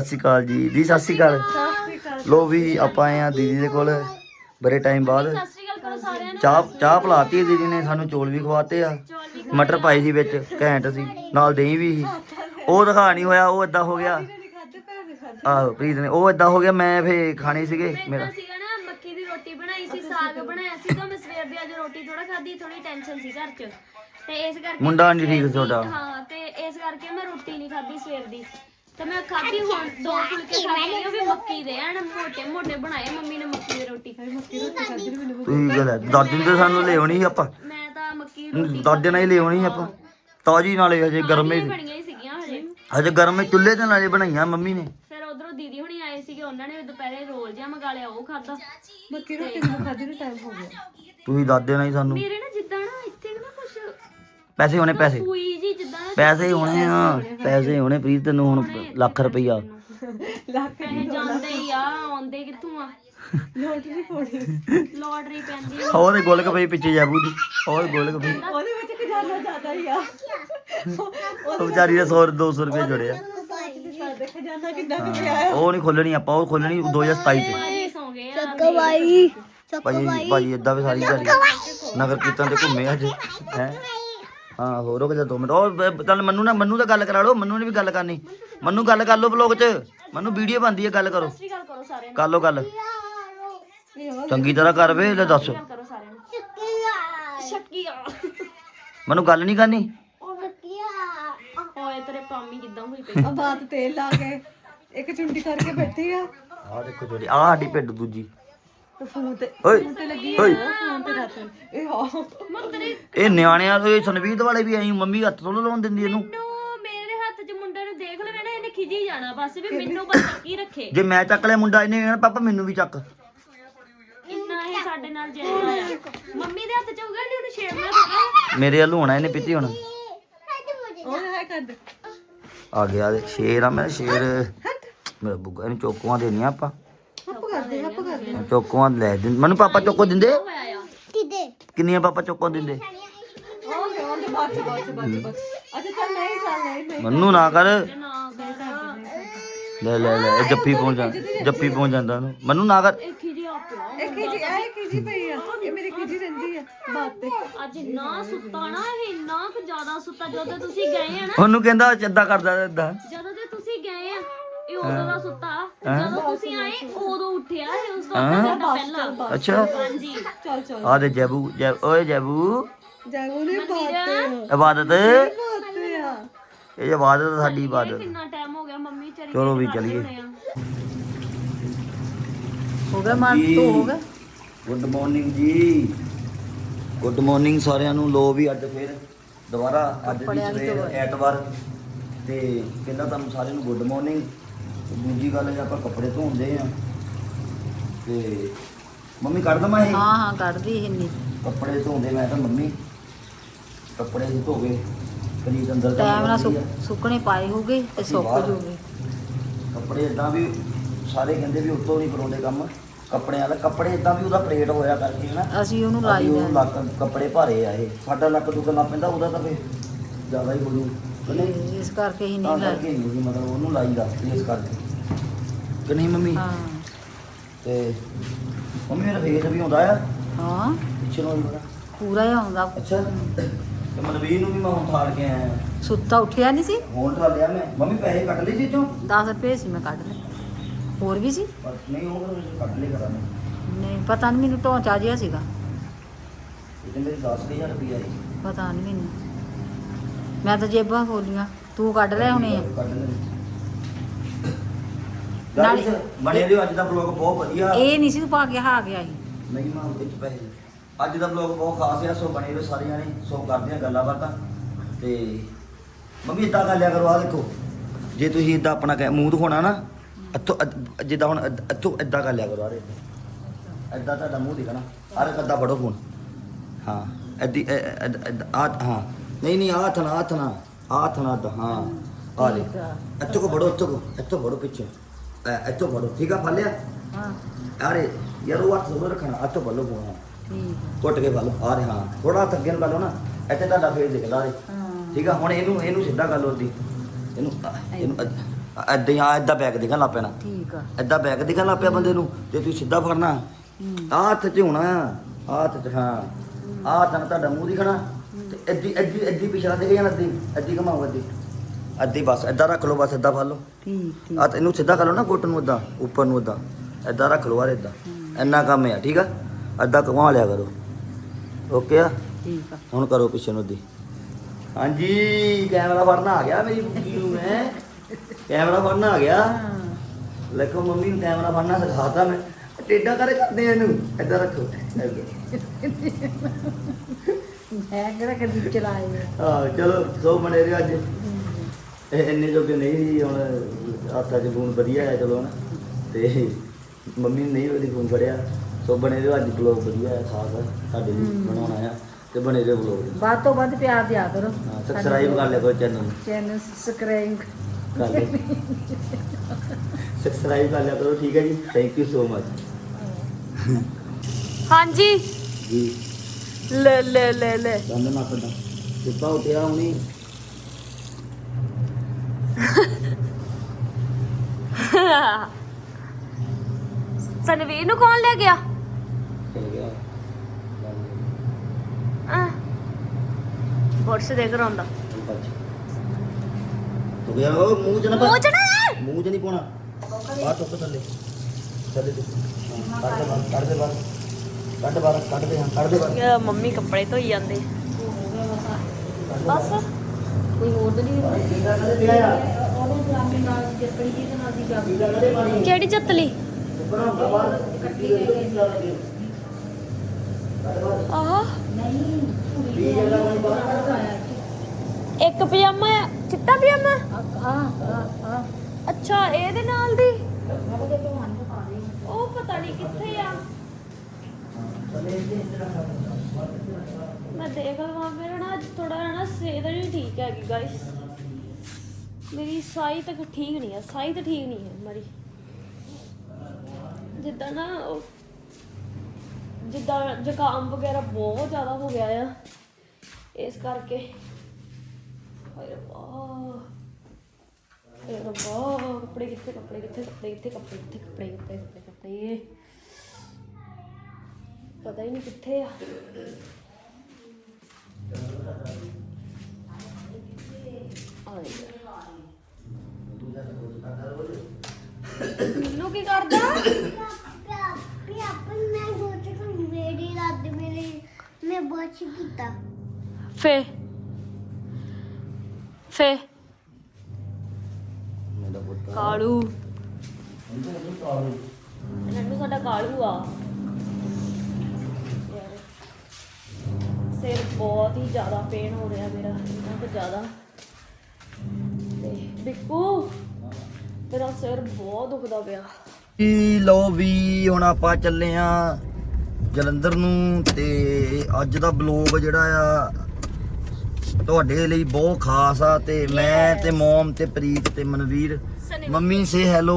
ਸਤਿ ਸ਼੍ਰੀ ਅਕਾਲ ਜੀ। ਦੀ ਸਤਿ ਸ਼੍ਰੀ ਅਕਾਲ। ਲੋ ਵੀ ਆਪਾਂ ਆਏ ਆ ਦੀਦੀ ਦੇ ਕੋਲ ਬੜੇ ਟਾਈਮ ਬਾਅਦ। ਸਤਿ ਸ਼੍ਰੀ ਅਕਾਲ ਕਰੋ ਸਾਰਿਆਂ ਨੂੰ। ਚਾਹ ਚਾਹ ਪਿਲਾਤੀ ਦੀਦੀ ਨੇ ਸਾਨੂੰ ਚੋਲ ਵੀ ਖਵਾਤੇ ਆ। ਮਟਰ ਪਾਈ ਸੀ ਵਿੱਚ ਘੈਂਟ ਸੀ ਨਾਲ ਦਹੀਂ ਵੀ ਸੀ। ਉਹ ਦਿਖਾ ਨਹੀਂ ਹੋਇਆ ਉਹ ਏਦਾਂ ਹੋ ਗਿਆ। ਆਹੋ ਪ੍ਰੀਤ ਨੇ ਉਹ ਏਦਾਂ ਹੋ ਗਿਆ ਮੈਂ ਫੇ ਖਾਣੇ ਸੀਗੇ ਮੇਰਾ। ਇਦਾਂ ਸੀਗਾ ਨਾ ਮੱਕੀ ਦੀ ਰੋਟੀ ਬਣਾਈ ਸੀ ਸਾਗ ਬਣਾਇਆ ਸੀ ਤਾਂ ਮੈਂ ਸਵੇਰ ਦੀ ਅੱਜ ਰੋਟੀ ਥੋੜਾ ਖਾਧੀ ਥੋੜੀ ਟੈਨਸ਼ਨ ਸੀ ਘਰ 'ਚ। ਤੇ ਇਸ ਕਰਕੇ ਮੁੰਡਾ ਨਹੀਂ ਠੀਕ ਤੁਹਾਡਾ। ਹਾਂ ਤੇ ਇਸ ਕਰਕੇ ਮੈਂ ਰੋਟੀ ਨਹੀਂ ਖਾਧੀ ਸਵੇਰ ਦੀ। ਤੇ ਮੈਂ ਖਾਧੀ ਹੁਣ ਦੋ ਫੁਲਕੇ ਖਾ ਕੇ ਉਹ ਵੀ ਮੱਕੀ ਦੇ ਐਨ ਮੋਟੇ ਮੋਟੇ ਬਣਾਏ ਮੰਮੀ ਨੇ ਮੱਕੀ ਦੀ ਰੋਟੀ ਮੱਕੀ ਦੀ ਰੋਟੀ ਖਾਧੀ ਮੈਨੂੰ ਤੁਸੀਂ ਗੱਲ ਹੈ ਦਾਦੀ ਨੂੰ ਤਾਂ ਸਾਨੂੰ ਲਿਆਉਣੀ ਸੀ ਆਪਾਂ। ਮੈਂ ਤਾਂ ਮੱਕੀ ਦੀ ਰੋਟੀ ਦਾਦੇ ਨਾਲ ਹੀ ਲਿਆਉਣੀ ਸੀ ਆਪਾਂ। ਤਾਜੀ ਨਾਲੇ ਹਜੇ ਗਰਮੇ ਖਾਧੀ ਬਣੀਆਂ ਹੀ ਸੀਗੀਆਂ ਹਜੇ। ਹਜੇ ਗਰਮੇ ਚੁੱਲ੍ਹੇ ਤੇ ਨਾਲੇ ਬਣਾਈਆਂ ਮੰਮੀ ਨੇ। ਫਿਰ ਉਧਰੋਂ ਦੀਦੀ ਹੁਣੀ ਆਏ ਸੀਗੇ ਉਹਨਾਂ ਨੇ ਦੁਪਹਿਰੇ ਰੋਲ ਜਿਹਾ ਮੰਗਾ ਲਿਆ ਉਹ ਖਾਦਾ ਮੱਕੀ ਰੋਟੀ ਨੂੰ ਖਾਧੀ ਨੂੰ ਟਾਈਮ ਹੋ ਗਿਆ। ਤੁਸੀਂ ਦਾਦੇ ਨਾਲ ਹੀ ਸਾਨੂੰ ਮੇਰੇ ਨਾ ਜਿੱਦਾਂ ਨਾ ਇੱਥੇ ਨਾ ਕੁਛ ਪੈਸੇ ਹੋਣੇ ਪੈਸੇ। ਸੂਈ ਨਾ ਪੈਸੇ ਹੋਣੇ ਆ ਪੈਸੇ ਹੋਣੇ ਪ੍ਰੀਤ ਤੈਨੂੰ ਹੁਣ ਲੱਖ ਰੁਪਈਆ। ਲੱਖ ਪੈਸੇ ਜਾਂਦੇ ਹੀ ਆ ਆਉਂਦੇ ਕਿੱਥੋਂ ਆ? ਨਹੀਂ ਫੋੜੀ ਲੋਟਰੀ ਪੈਂਦੀ ਆ। ਪਿੱਛੇ ਜਾਬੂ ਦੀ ਹੋਰ ਗੋਲਕ ਪਈ। ਉਹਦੇ ਵਿੱਚ ਖਜ਼ਾਨਾ ਜ਼ਿਆਦਾ ਹੀ ਆ। ਉਹ ਵਿਚਾਰੀ ਦਾ 100 200 ਰੁਪਏ ਜੁੜਿਆ ਸਾਡੇ ਖਜ਼ਾਨਾ ਕਿੰਨਾ ਕੁ ਪਿਆ ਹੈ ਉਹ ਨਹੀਂ ਖੋਲਣੀ ਆਪਾਂ ਉਹ ਖੋਲਣੀ 2027 ਚ। ਸੌ ਗਏ ਆ। ਭਾਜੀ ਭਾਜੀ ਏਦਾਂ ਵੀ ਸਾਰੀ ਦਿਹਾੜੀ ਨਗਰ ਕੀਰਤਨ ਤੇ ਘੁੰਮੇ ਅੱਜ ਹੈ? ਹਾਂ ਹੋ ਰੁਕ ਜਾ ਦੋ ਮਿੰਟ। ਉਹ ਚੱਲ ਮੰਨੂ ਨਾ ਮੰਨੂ ਦਾ ਗੱਲ ਕਰਾ ਲਓ ਮੰਨੂ ਨੇ ਵੀ ਗੱਲ ਕਰਨੀ। ਮੰਨੂ ਗੱਲ ਕਰ ਲਓ ਵਲੌਗ 'ਚ। ਮੰਨੂ ਵੀਡੀਓ ਬਣਦੀ ਹੈ ਗੱਲ ਕਰੋ। ਕਰੋ ਸਾਰਿਆਂ ਕਰ ਲਓ ਗੱਲ। ਚੰਗੀ ਤਰ੍ਹਾਂ ਕਰ ਵੇ ਲੈ ਦੱਸ। ਕਰੋ ਸਾਰਿਆਂ ਨੂੰ। ਸ਼ੱਕੀਆ। ਮੈਨੂੰ ਗੱਲ ਨਹੀਂ ਕਰਨੀ? ਓਏ ਤੇਰੇ ਪਾਮੀ ਕਿੱਦਾਂ ਹੋਈ ਪਈ? ਆ ਬਾਤ ਤੇਲ ਲਾ ਕੇ ਇੱਕ ਚੁੰਡੀ ਕਰਕੇ ਬੈਠੀ ਆ। ਆਹ ਦੇਖੋ ਜੋੜੀ ਆਹ ਸਾਡੀ ਪਿੰਡ ਦੂਜੀ। ਤੇ ਫੋਨ ਤੇ ਓਏ। ਤੇ ਲੱਗੀ ਓਏ। ਆ ਫੋਨ ਤੇ ਰੱਖ ਇਹ ਹਾਂ। ਮਰ ਤੇਰੇ ਇਹ ਨਿਆਣਿਆਂ ਦੇ ਸੰਵੀਤ ਵਾਲੇ ਵੀ ਐਂ ਮੰਮੀ ਹੱਥ ਤੋਂ ਲਾਉਣ ਦਿੰਦੀ ਇਹਨੂੰ। ਨੂੰ ਮੇਰੇ ਹੱਥ 'ਚ ਮੁੰਡੇ ਨੂੰ ਦੇਖ ਲਵੇ ਨਾ ਇਹਨੇ ਖਿਜੀ ਜਾਣਾ ਬਸ ਵੀ ਮੈਨੂੰ ਬਸ ਕੀ ਰੱਖੇ। ਜੇ ਮੈਂ ਚੱਕ ਲਿਆ ਮੁੰਡਾ ਇਹਨੇ ਕਹਿਣਾ ਪਾਪਾ ਮੈਨੂੰ ਵੀ ਚੱਕ। ਇੰਨਾ ਇਹ ਸਾਡੇ ਨਾਲ ਜਿਹੜਾ ਆ ਮੰਮੀ ਦੇ ਹੱਥ 'ਚ ਹੋਊਗਾ ਨਹੀਂ ਉਹਨੂੰ ਛੇੜਨਾ ਪੈਣਾ ਮੇਰੇ ਵੱਲ ਹੋਣਾ ਇਹਨੇ ਪਿੱਤੀ ਹੁਣ। ਉਹ ਹੈ ਕੱਦ? ਆ ਗਿਆ ਦੇ ਸ਼ੇਰ ਆ ਮੈਂ ਸ਼ੇਰ ਮੇਰਾ ਬੁੱਗਾ ਇਹਨੂੰ ਚੋਕੂਆਂ ਦੇਣੀਆਂ ਆਪਾਂ। ਹੱਪ ਕਰਦੇ ਹੱਪ ਕਰਦੇ। ਚੋਕੂਆਂ ਲੈ ਦਿੰਦੇ ਮੈਨੂੰ ਪਾਪਾ ਚੋਕੋ ਦਿੰਦੇ? ਹੋਇਆ ਆ ਕਿੰਨੀਆਂ ਪਾਪਾ ਚੋਕੋ ਦਿੰਦੇ? ਉਹ ਦੇ ਉਹਦੇ ਬਾਅਦ ਚ ਬਾਅਦ ਚ ਬਾਅਦ ਚ ਬਾਅਦ ਚ। ਅੱਛਾ ਚੱਲ ਨਹੀਂ ਚੱਲ ਨਹੀਂ ਨਹੀਂ ਮੰਨੂ ਨਾ ਕਰ। ਨਾ ਬੇਟਾ ਲੈ ਲੈ ਲੈ ਇਹ ਜੱਫੀ ਪਹੁੰਚ ਜਾ ਜੱਫੀ ਪਹੁੰਚ ਜਾਂਦਾ ਉਹਨੂੰ। ਮੰਨੂ ਨਾ ਕਰ। ਇਹ ਖਿਜੀ ਆ ਪਿਆ ਇਹ ਖੀਜੀ ਇਹ ਖੀਜੀ ਪਈ ਆ। ਇਹ ਮੇਰੀ ਖੀਜੀ ਰਹਿੰਦੀ ਆ ਬਾਤ ਤੇ। ਅੱਜ ਇੰਨਾ ਸੁੱਤਾ ਨਾ ਇਹ ਇੰਨਾ ਕੁ ਜ਼ਿਆਦਾ ਸੁੱਤਾ ਜਦੋਂ ਤੁਸੀਂ ਗਏ ਆ ਨਾ। ਉਹਨੂੰ ਕਹਿੰਦਾ ਚੱਦਾ ਕਰਦਾ ਏਦਾਂ ਜਦੋਂ ਤੇ ਤੁਸੀਂ ਗਏ ਆ ਇਹ ਉਦੋਂ ਦਾ ਸੁੱਤਾ। ਜਦੋਂ ਤੁਸੀਂ ਆਏ ਉਦੋਂ ਉੱਠਿਆ ਇਹ ਉਸ ਤੋਂ ਅੱਧਾ ਘੰਟਾ ਪਹਿਲਾਂ। ਅੱਛਾ। ਹਾਂਜੀ। ਚੱਲ ਚੱਲ। ਆ ਦੇ ਜੈਬੂ ਜੈ ਓਏ ਜੈਬੂ। ਜਾਗੋ ਨੇ ਬਾਤ ਤੇ ਇਬਾਦਤ। ਬਾਤ ਤੇ ਆ। ਇਹ ਇਬਾਦਤ ਸਾਡੀ ਇਬਾਦਤ। ਕਿੰਨਾ ਟਾਈਮ ਹੋ ਗਿਆ? ਮੰਮੀ ਚਰੀ ਚਲੋ ਵੀ ਚਲੀਏ। ਹੋ ਗਿਆ ਮਾਰ ਤੋ ਹੋ ਗਿਆ? ਗੁੱਡ ਮਾਰਨਿੰਗ ਜੀ। ਗੁੱਡ ਮਾਰਨਿੰਗ ਸਾਰਿਆਂ ਨੂੰ। ਲੋ ਵੀ ਅੱਜ ਫਿਰ ਦੁਬਾਰਾ ਅੱਜ ਦੀ ਐਤਵਾਰ। ਤੇ ਪਹਿਲਾਂ ਤੁਹਾਨੂੰ ਸਾਰਿਆਂ ਨੂੰ ਗੁੱਡ ਮਾਰਨਿੰਗ ਦੂਜੀ ਗੱਲ ਹੈ ਆਪਾਂ ਕੱਪੜੇ ਧੋਂਦੇ ਆ। ਤੇ ਮੰਮੀ ਕੱਢ ਦਵਾਂ ਇਹ? ਹਾਂ ਹਾਂ ਕੱਢਦੀ ਇੰਨੀ। ਕੱਪੜੇ ਧੋਂਦੇ ਮੈਂ ਤਾਂ ਮੰਮੀ। ਕੱਪੜੇ ਹੀ ਧੋ ਕਲੀ ਅੰਦਰ ਤਾਂ ਟਾਈਮ ਨਾਲ। ਸੁੱਕ- ਸੁੱਕਣੇ ਪਾਏ ਹੋਗੇ ਤੇ ਅਸੀਂ ਸੁੱਕ ਬਾਹਰ- ਜੂਗੇ। ਕੱਪੜੇ ਇਦਾਂ ਵੀ ਸਾਰੇ ਕਹਿੰਦੇ ਵੀ ਉੱਤੋਂ ਨਹੀਂ ਕਰਾਉਂਦੇ ਕੰਮ। ਕੱਪੜਿਆਂ ਵਾਲਾ ਕੱਪੜੇ ਇਦਾਂ ਵੀ ਉਹਦਾ ਪਲੇਟ ਹੋਇਆ ਕਰਕੇ ਨਾ ਅਸੀਂ ਉਹਨੂੰ ਅਸੀਂ ਲਾਈ ਲੱਕ ਕੱਪੜੇ ਭਾਰੇ ਆ ਇਹ। ਸਾਡਾ ਲੱਕ ਦੁਕਣਾ ਪੈਂਦਾ ਉਹਦਾ ਤਾਂ ਫੇ ਜ਼ਿਆਦਾ ਹੀ ਬੜੂ ਦਾ ਇਸ ਕਰਕੇ ਹੀ ਤਾਂ ਨਹੀਂ ਲਾਈ। ਕਰਕੇ ਨਹੀਂ ਸੀ ਮਤਲਬ ਉਹਨੂੰ ਲਾਈਦਾ ਇਸ ਕਰਕੇ। ਕਿ ਨਹੀਂ ਮੰਮੀ? ਹਾਂ। ਤੇ ਮੰਮੀ ਮੇਰਾ ਫੇਸ ਵੀ ਆਉਂਦਾ ਆ। ਹਾਂ। ਪਿੱਛੇ ਨੂੰ ਵੀ ਬੜਾ ਪੂਰਾ ਹੀ ਆਉਂਦਾ। ਅੱਛਾ। ਤੇ ਮਨਵੀਰ ਨੂੰ ਵੀ ਮੈਂ ਹੁਣ ਥਾੜ ਕੇ ਆਇਆ। ਸੁੱਤਾ ਉੱਠਿਆ ਨਹੀਂ ਸੀ? ਹੁਣ ਠਾ ਲਿਆ ਮੈਂ। ਮੰਮੀ ਪੈਸੇ ਕੱਟ ਲਈ ਸੀ ਚੋਂ 10 ਰੁਪਏ ਸੀ ਮੈਂ ਕੱਢ ਲਏ। ਹੋਰ ਵੀ ਸੀ? ਪਰ ਨਹੀਂ ਉਹ ਫਿਰ ਕੱਟ ਲਈ ਕਰਾਂ ਮੈਂ ਨਹੀਂ ਪਤਾ ਨਹੀਂ ਮੈਨੂੰ ਢੋਂਚਾ ਜਿਹਾ ਸੀਗਾ। ਇਹ ਤੇ ਮੇਰੀ 10000 ਰੁਪਏ ਆਈ ਪਤਾ ਨਹੀਂ ਮੈਨੂੰ। ਮੈਂ ਤਾਂ ਜੇਬਾਂ ਖੋਲੀਆਂ ਤੂੰ ਕੱਢ ਲੈ ਹੁਣੇ। ਆ ਨਾਲੇ- ਬਣੇ ਰਹੋ ਅੱਜ ਦਾ ਬਲੌਗ ਬਹੁਤ ਵਧੀਆ। ਇਹ ਨਹੀਂ ਸੀ ਤੂੰ ਪਾ ਕੇ ਆ ਗਿਆ ਸੀ ਨਹੀਂ ਮਾਂ ਵਿੱਚ ਪੈਸੇ ਅੱਜ ਦਾ ਬਲੌਗ ਬਹੁਤ ਖਾਸ ਆ ਸੋ ਬਣੇ ਰਹੋ ਸਾਰੇ ਜਾਣੇ ਸੋ ਕਰਦੇ ਆ ਗੱਲਾਂ ਬਾਤਾਂ। ਤੇ ਮੰਮੀ ਇਦਾਂ ਕਰ ਲਿਆ ਕਰੋ ਆ ਦੇਖੋ। ਜੇ ਤੁਸੀਂ ਇਦਾਂ ਆਪਣਾ ਮੂੰਹ ਦਿਖਾਉਣਾ ਨਾ ਇੱਥੋਂ ਜਿੱਦਾਂ ਹੁਣ ਇੱਥੋਂ ਇਦਾਂ ਕਰ ਲਿਆ ਕਰੋ ਆਰੇ ਇਦਾਂ ਤੁਹਾਡਾ ਮੂੰਹ ਦਿਖਣਾ। ਆਰੇ ਕੱਦਾ ਬੜੋ ਫੋਨ ਹਾਂ ਐਦੀ ਆ ਹਾਂ। ਨਹੀਂ ਨਹੀਂ ਆ ਥਣਾ ਆ ਥਣਾ ਆ ਥਣਾ ਦਾ ਹਾਂ। ਆ ਦੇ ਠੀਕ ਆ। ਇੱਥੋਂ ਕੋ ਬੜੋ ਇੱਥੋਂ ਕੋ ਇੱਥੋਂ ਬੜੋ ਪਿੱਛੇ। ਐ, ਇੱਥੋਂ ਬੜੋ ਠੀਕ ਆ ਫੜ ਲਿਆ? ਹਾਂ। ਅਰੇ ਯਾਰ ਉਹ ਹੱਥ ਜ਼ਰੂਰ ਰੱਖਣਾ ਹੱਥ ਬੱਲੋ ਕੋਣਾ ਠੀਕ ਘੁੱਟ ਕੇ ਬੱਲੋ ਆ ਰਹੇ ਹਾਂ। ਥੋੜਾ ਹੱਥ ਅੱਗੇ ਨੂੰ ਕਰ ਲਓ ਨਾ ਇੱਥੇ ਤੁਹਾਡਾ ਫੇਸ ਦਿਖਦਾ ਰੇ ਠੀਕ ਆ ਹੁਣ ਇਹਨੂੰ ਇਹਨੂੰ ਸਿੱਧਾ ਕਰ ਲਓ ਦੀ ਇਹਨੂੰ ਆ, ਇਹਨੂੰ ਐਦਾਂ ਆ ਐਦਾਂ ਬੈਕ ਦਿਖਣ ਲੱਗ ਪੈਣਾ। ਠੀਕ ਆ। ਐਦਾਂ ਬੈਕ ਦਿਖਣ ਲੱਗ ਪਿਆ ਬੰਦੇ ਨੂੰ ਤੇ ਤੁਸੀਂ ਸਿੱਧਾ ਫੜਨਾ। ਆਹ ਹੱਥ 'ਚ ਹੋਣਾ ਹੱਥ 'ਚ ਹਾਂ। ਆਹ ਤਾਂ ਤੁਹਾਡਾ ਮੂੰਹ ਦਿਖਣਾ। ਤੇ ਐਦੀ ਐਦੀ ਐਦੀ ਐਦੀ ਐਦੀ ਘਮਾਓ ਐਦੀ ਐਦੀ ਬਸ ਐਦਾਂ ਰੱਖ ਲਓ ਬਸ ਐਦਾਂ ਫੜ ਲਓ। ਠੀਕ ਆ ਤੈਨੂੰ ਸਿੱਧਾ ਕਰ ਲਓ ਨਾ ਗੁੱਟ ਨੂੰ ਏਦਾਂ ਉੱਪਰ ਨੂੰ ਏਦਾਂ। ਏਦਾਂ ਰੱਖ ਲਓ ਆ ਏਦਾਂ। ਇੰਨਾ ਕੰਮ ਹੈ ਠੀਕ ਆ? ਏਦਾਂ ਘੁਮਾ ਲਿਆ ਕਰੋ। ਓਕੇ ਆ? ਠੀਕ ਆ। ਹੁਣ ਕਰੋ ਪਿੱਛੇ ਨੂੰ ਦੀ ਹਾਂਜੀ ਕੈਮਰਾ ਫੜਨਾ ਆ ਗਿਆ ਮੇਰੀ ਬੁੱਢੀ ਨੂੰ ਮੈਂ। ਕੈਮਰਾ ਫੜਨਾ ਆ ਗਿਆ। ਦੇਖੋ ਮੰਮੀ ਨੂੰ ਕੈਮਰਾ ਫੜਨਾ ਸਿਖਾਤਾ ਮੈਂ। ਟੇਡਾ ਕਰੇ ਕਰਦੇ ਇਹਨੂੰ। ਏਦਾਂ ਰੱਖੋ। ਮੈਂ ਕਿਹੜਾ ਕਦੀ ਚਲਾਏ ਹਾਂ ਚਲੋ ਸੋ ਬਣੇ ਰਿਓ ਅੱਜ ਇਹ ਇੰਨੇ ਜੋਗੇ ਨਹੀਂ ਸੀ ਹੁਣ ਹੱਥਾਂ 'ਚ ਫੋਨ ਵਧੀਆ ਆ ਚਲੋ ਨਾ। ਤੇ ਮੰਮੀ ਨੇ ਨਹੀਂ ਉਹਦੀ ਫੋਨ ਫੜਿਆ। ਸੋ ਬਣੇ ਰਿਓ ਅੱਜ ਬਲੌਗ ਵਧੀਆ ਹੈ ਖਾਸ ਹੈ ਸਾਡੇ ਲਈ ਬਣਾਉਣਾ ਆ ਤੇ ਬਣੇ ਰਿਓ ਬਲੌਗ ਵੱਧ ਤੋਂ ਵੱਧ ਪਿਆਰ ਦਿਆ ਕਰੋ। ਸਬਸਕ੍ਰਾਈਬ ਕਰ ਲਿਆ ਕਰੋ ਚੈਨਲ ਨੂੰ। ਚੈਨਲ ਸਬਸਕ੍ਰਾਈਬ ਕਰ ਲਿਓ ਸਬਸਕ੍ਰਾਈਬ ਕਰ ਲਿਆ ਕਰੋ ਠੀਕ ਹੈ ਜੀ। ਥੈਂਕ ਯੂ ਸੋ ਮਚ ਹਾਂਜੀ। ਜੀ। ਲੈ ਲੈ ਲੈ ਲੈ। ਦੰਦ ਨਾ ਕੱਢਾ। ਕਿੱਪਾ ਉੱਠਿਆ ਹੁਣੀ। ਸਨਵੀਰ ਨੂੰ ਕੌਣ ਲੈ ਗਿਆ? ਚਲ ਗਿਆ। ਬੁਰਸ਼ ਦੇ ਘਰ ਆਉਂਦਾ। ਤੋ ਗਿਆ ਉਹ ਮੂੰਹ ਚ ਨਾ ਪਾ। ਮੂੰਹ ਚ ਨਾ। ਮੂੰਹ ਚ ਨਹੀਂ ਪਾਉਣਾ। ਬਾਹਰ ਟੁੱਕ ਥੱਲੇ। ਥੱਲੇ ਤੇ ਕੱਢ ਦੇ ਬਾਹਰ ਕੱਢ ਦੇ ਬਾਹਰ। ਕੱਢ ਬਾਹਰ ਹਾਂ ਬਾਹਰ। ਮੰਮੀ ਕੱਪੜੇ ਧੋਈ ਜਾਂਦੇ। ਬਸ। ਕੋਈ ਹੋਰ ਤਾਂ ਨਹੀਂ ਟੀਕਾ ਕਦੇ ਪਿਆ ਆ। ਉਹਦੇ ਡਰਾਮੇ ਨਾਲ ਜੱਪੜੀ ਜੀ ਦੇ ਨਾਲ ਦੀ ਗੱਲ ਟੀਕਾ ਕਦੇ ਪਾਣੀ ਕਿਹੜੀ ਚਤਲੀ ਉੱਪਰ ਹੁੰਦਾ ਬਾਹਰ। ਕੱਢੀ ਗਈ ਆਹ। ਨਹੀਂ ਵੀ ਜਗ੍ਹਾ ਪਾਣੀ ਬਾਹਰ ਇੱਕ ਪਜਾਮਾ ਆ ਚਿੱਟਾ ਪਜਾਮਾ? ਆ ਆ ਆ ਅੱਛਾ ਇਹਦੇ ਨਾਲ ਦੀ? ਉਹਦੇ ਤੋਂ ਹੰਨ ਪਾ ਦੇ। ਉਹ ਪਤਾ ਨਹੀਂ ਕਿੱਥੇ ਆ। ਮੈਂ ਦੇਖ ਲਵਾਂ, ਮੇਰਾ ਨਾ ਅੱਜ ਥੋੜਾ ਨਾ ਸਿਹਤ ਨਹੀਂ ਠੀਕ ਹੈਗੀ ਗਾਇਸ ਮੇਰੀ ਸਾਈ ਤੱਕ ਠੀਕ ਨਹੀਂ ਹੈ, ਸਾਈ ਤਾਂ ਠੀਕ ਨਹੀਂ ਹੈ ਮੇਰੀ ਜਿੱਦਾਂ ਨਾ ਜਿੱਦਾਂ ਜ਼ੁਕਾਮ ਵਗੈਰਾ ਬਹੁਤ ਜ਼ਿਆਦਾ ਹੋ ਗਿਆ ਆ, ਇਸ ਕਰਕੇ। ਹਾਏ ਰੱਬਾ। ਹਾਏ ਰੱਬਾ, ਕੱਪੜੇ ਕਿੱਥੇ ਕੱਪੜੇ ਕਿੱਥੇ ਕੱਪੜੇ ਕਿੱਥੇ ਕੱਪੜੇ ਕਿੱਥੇ, ਕੱਪੜੇ ਕੱਪੜੇ ਕੱਪੜੇ ਕੱਪੜੇ। ਪਤਾ ਹੀ ਨਹੀਂ ਕਿੱਥੇ ਆ। ਮੈਨੂੰ ਕੀ ਕਰਦਾ? ਮੈਂ ਬਹੁਤ ਕੀਤਾ। ਫੇ। ਫੇ। ਮੇਰਾ ਪੁੱਤ। ਕਾਲੂ। ਨੰਨੂ ਸਾਡਾ ਕਾਲੂ ਆ। ਸਿਰ ਬਹੁਤ ਹੀ ਜ਼ਿਆਦਾ ਪੇਨ ਹੋ ਰਿਹਾ ਮੇਰਾ ਇੰਨਾ ਕੁ ਜ਼ਿਆਦਾ। ਤੇ ਬਿੱਕੂ ਤੇਰਾ ਸਿਰ ਬਹੁਤ ਦੁਖਦਾ ਪਿਆ। ਜੀ ਲਓ ਵੀ ਹੁਣ ਆਪਾਂ ਚੱਲੇ ਆ ਜਲੰਧਰ ਨੂੰ ਤੇ ਅੱਜ ਦਾ ਬਲੌਗ ਜਿਹੜਾ ਆ ਤੁਹਾਡੇ ਲਈ ਬਹੁਤ ਖਾਸ ਆ ਤੇ ਮੈਂ ਤੇ ਮੋਮ ਤੇ ਪ੍ਰੀਤ ਤੇ ਮਨਵੀਰ ਮੰਮੀ ਸੇ hello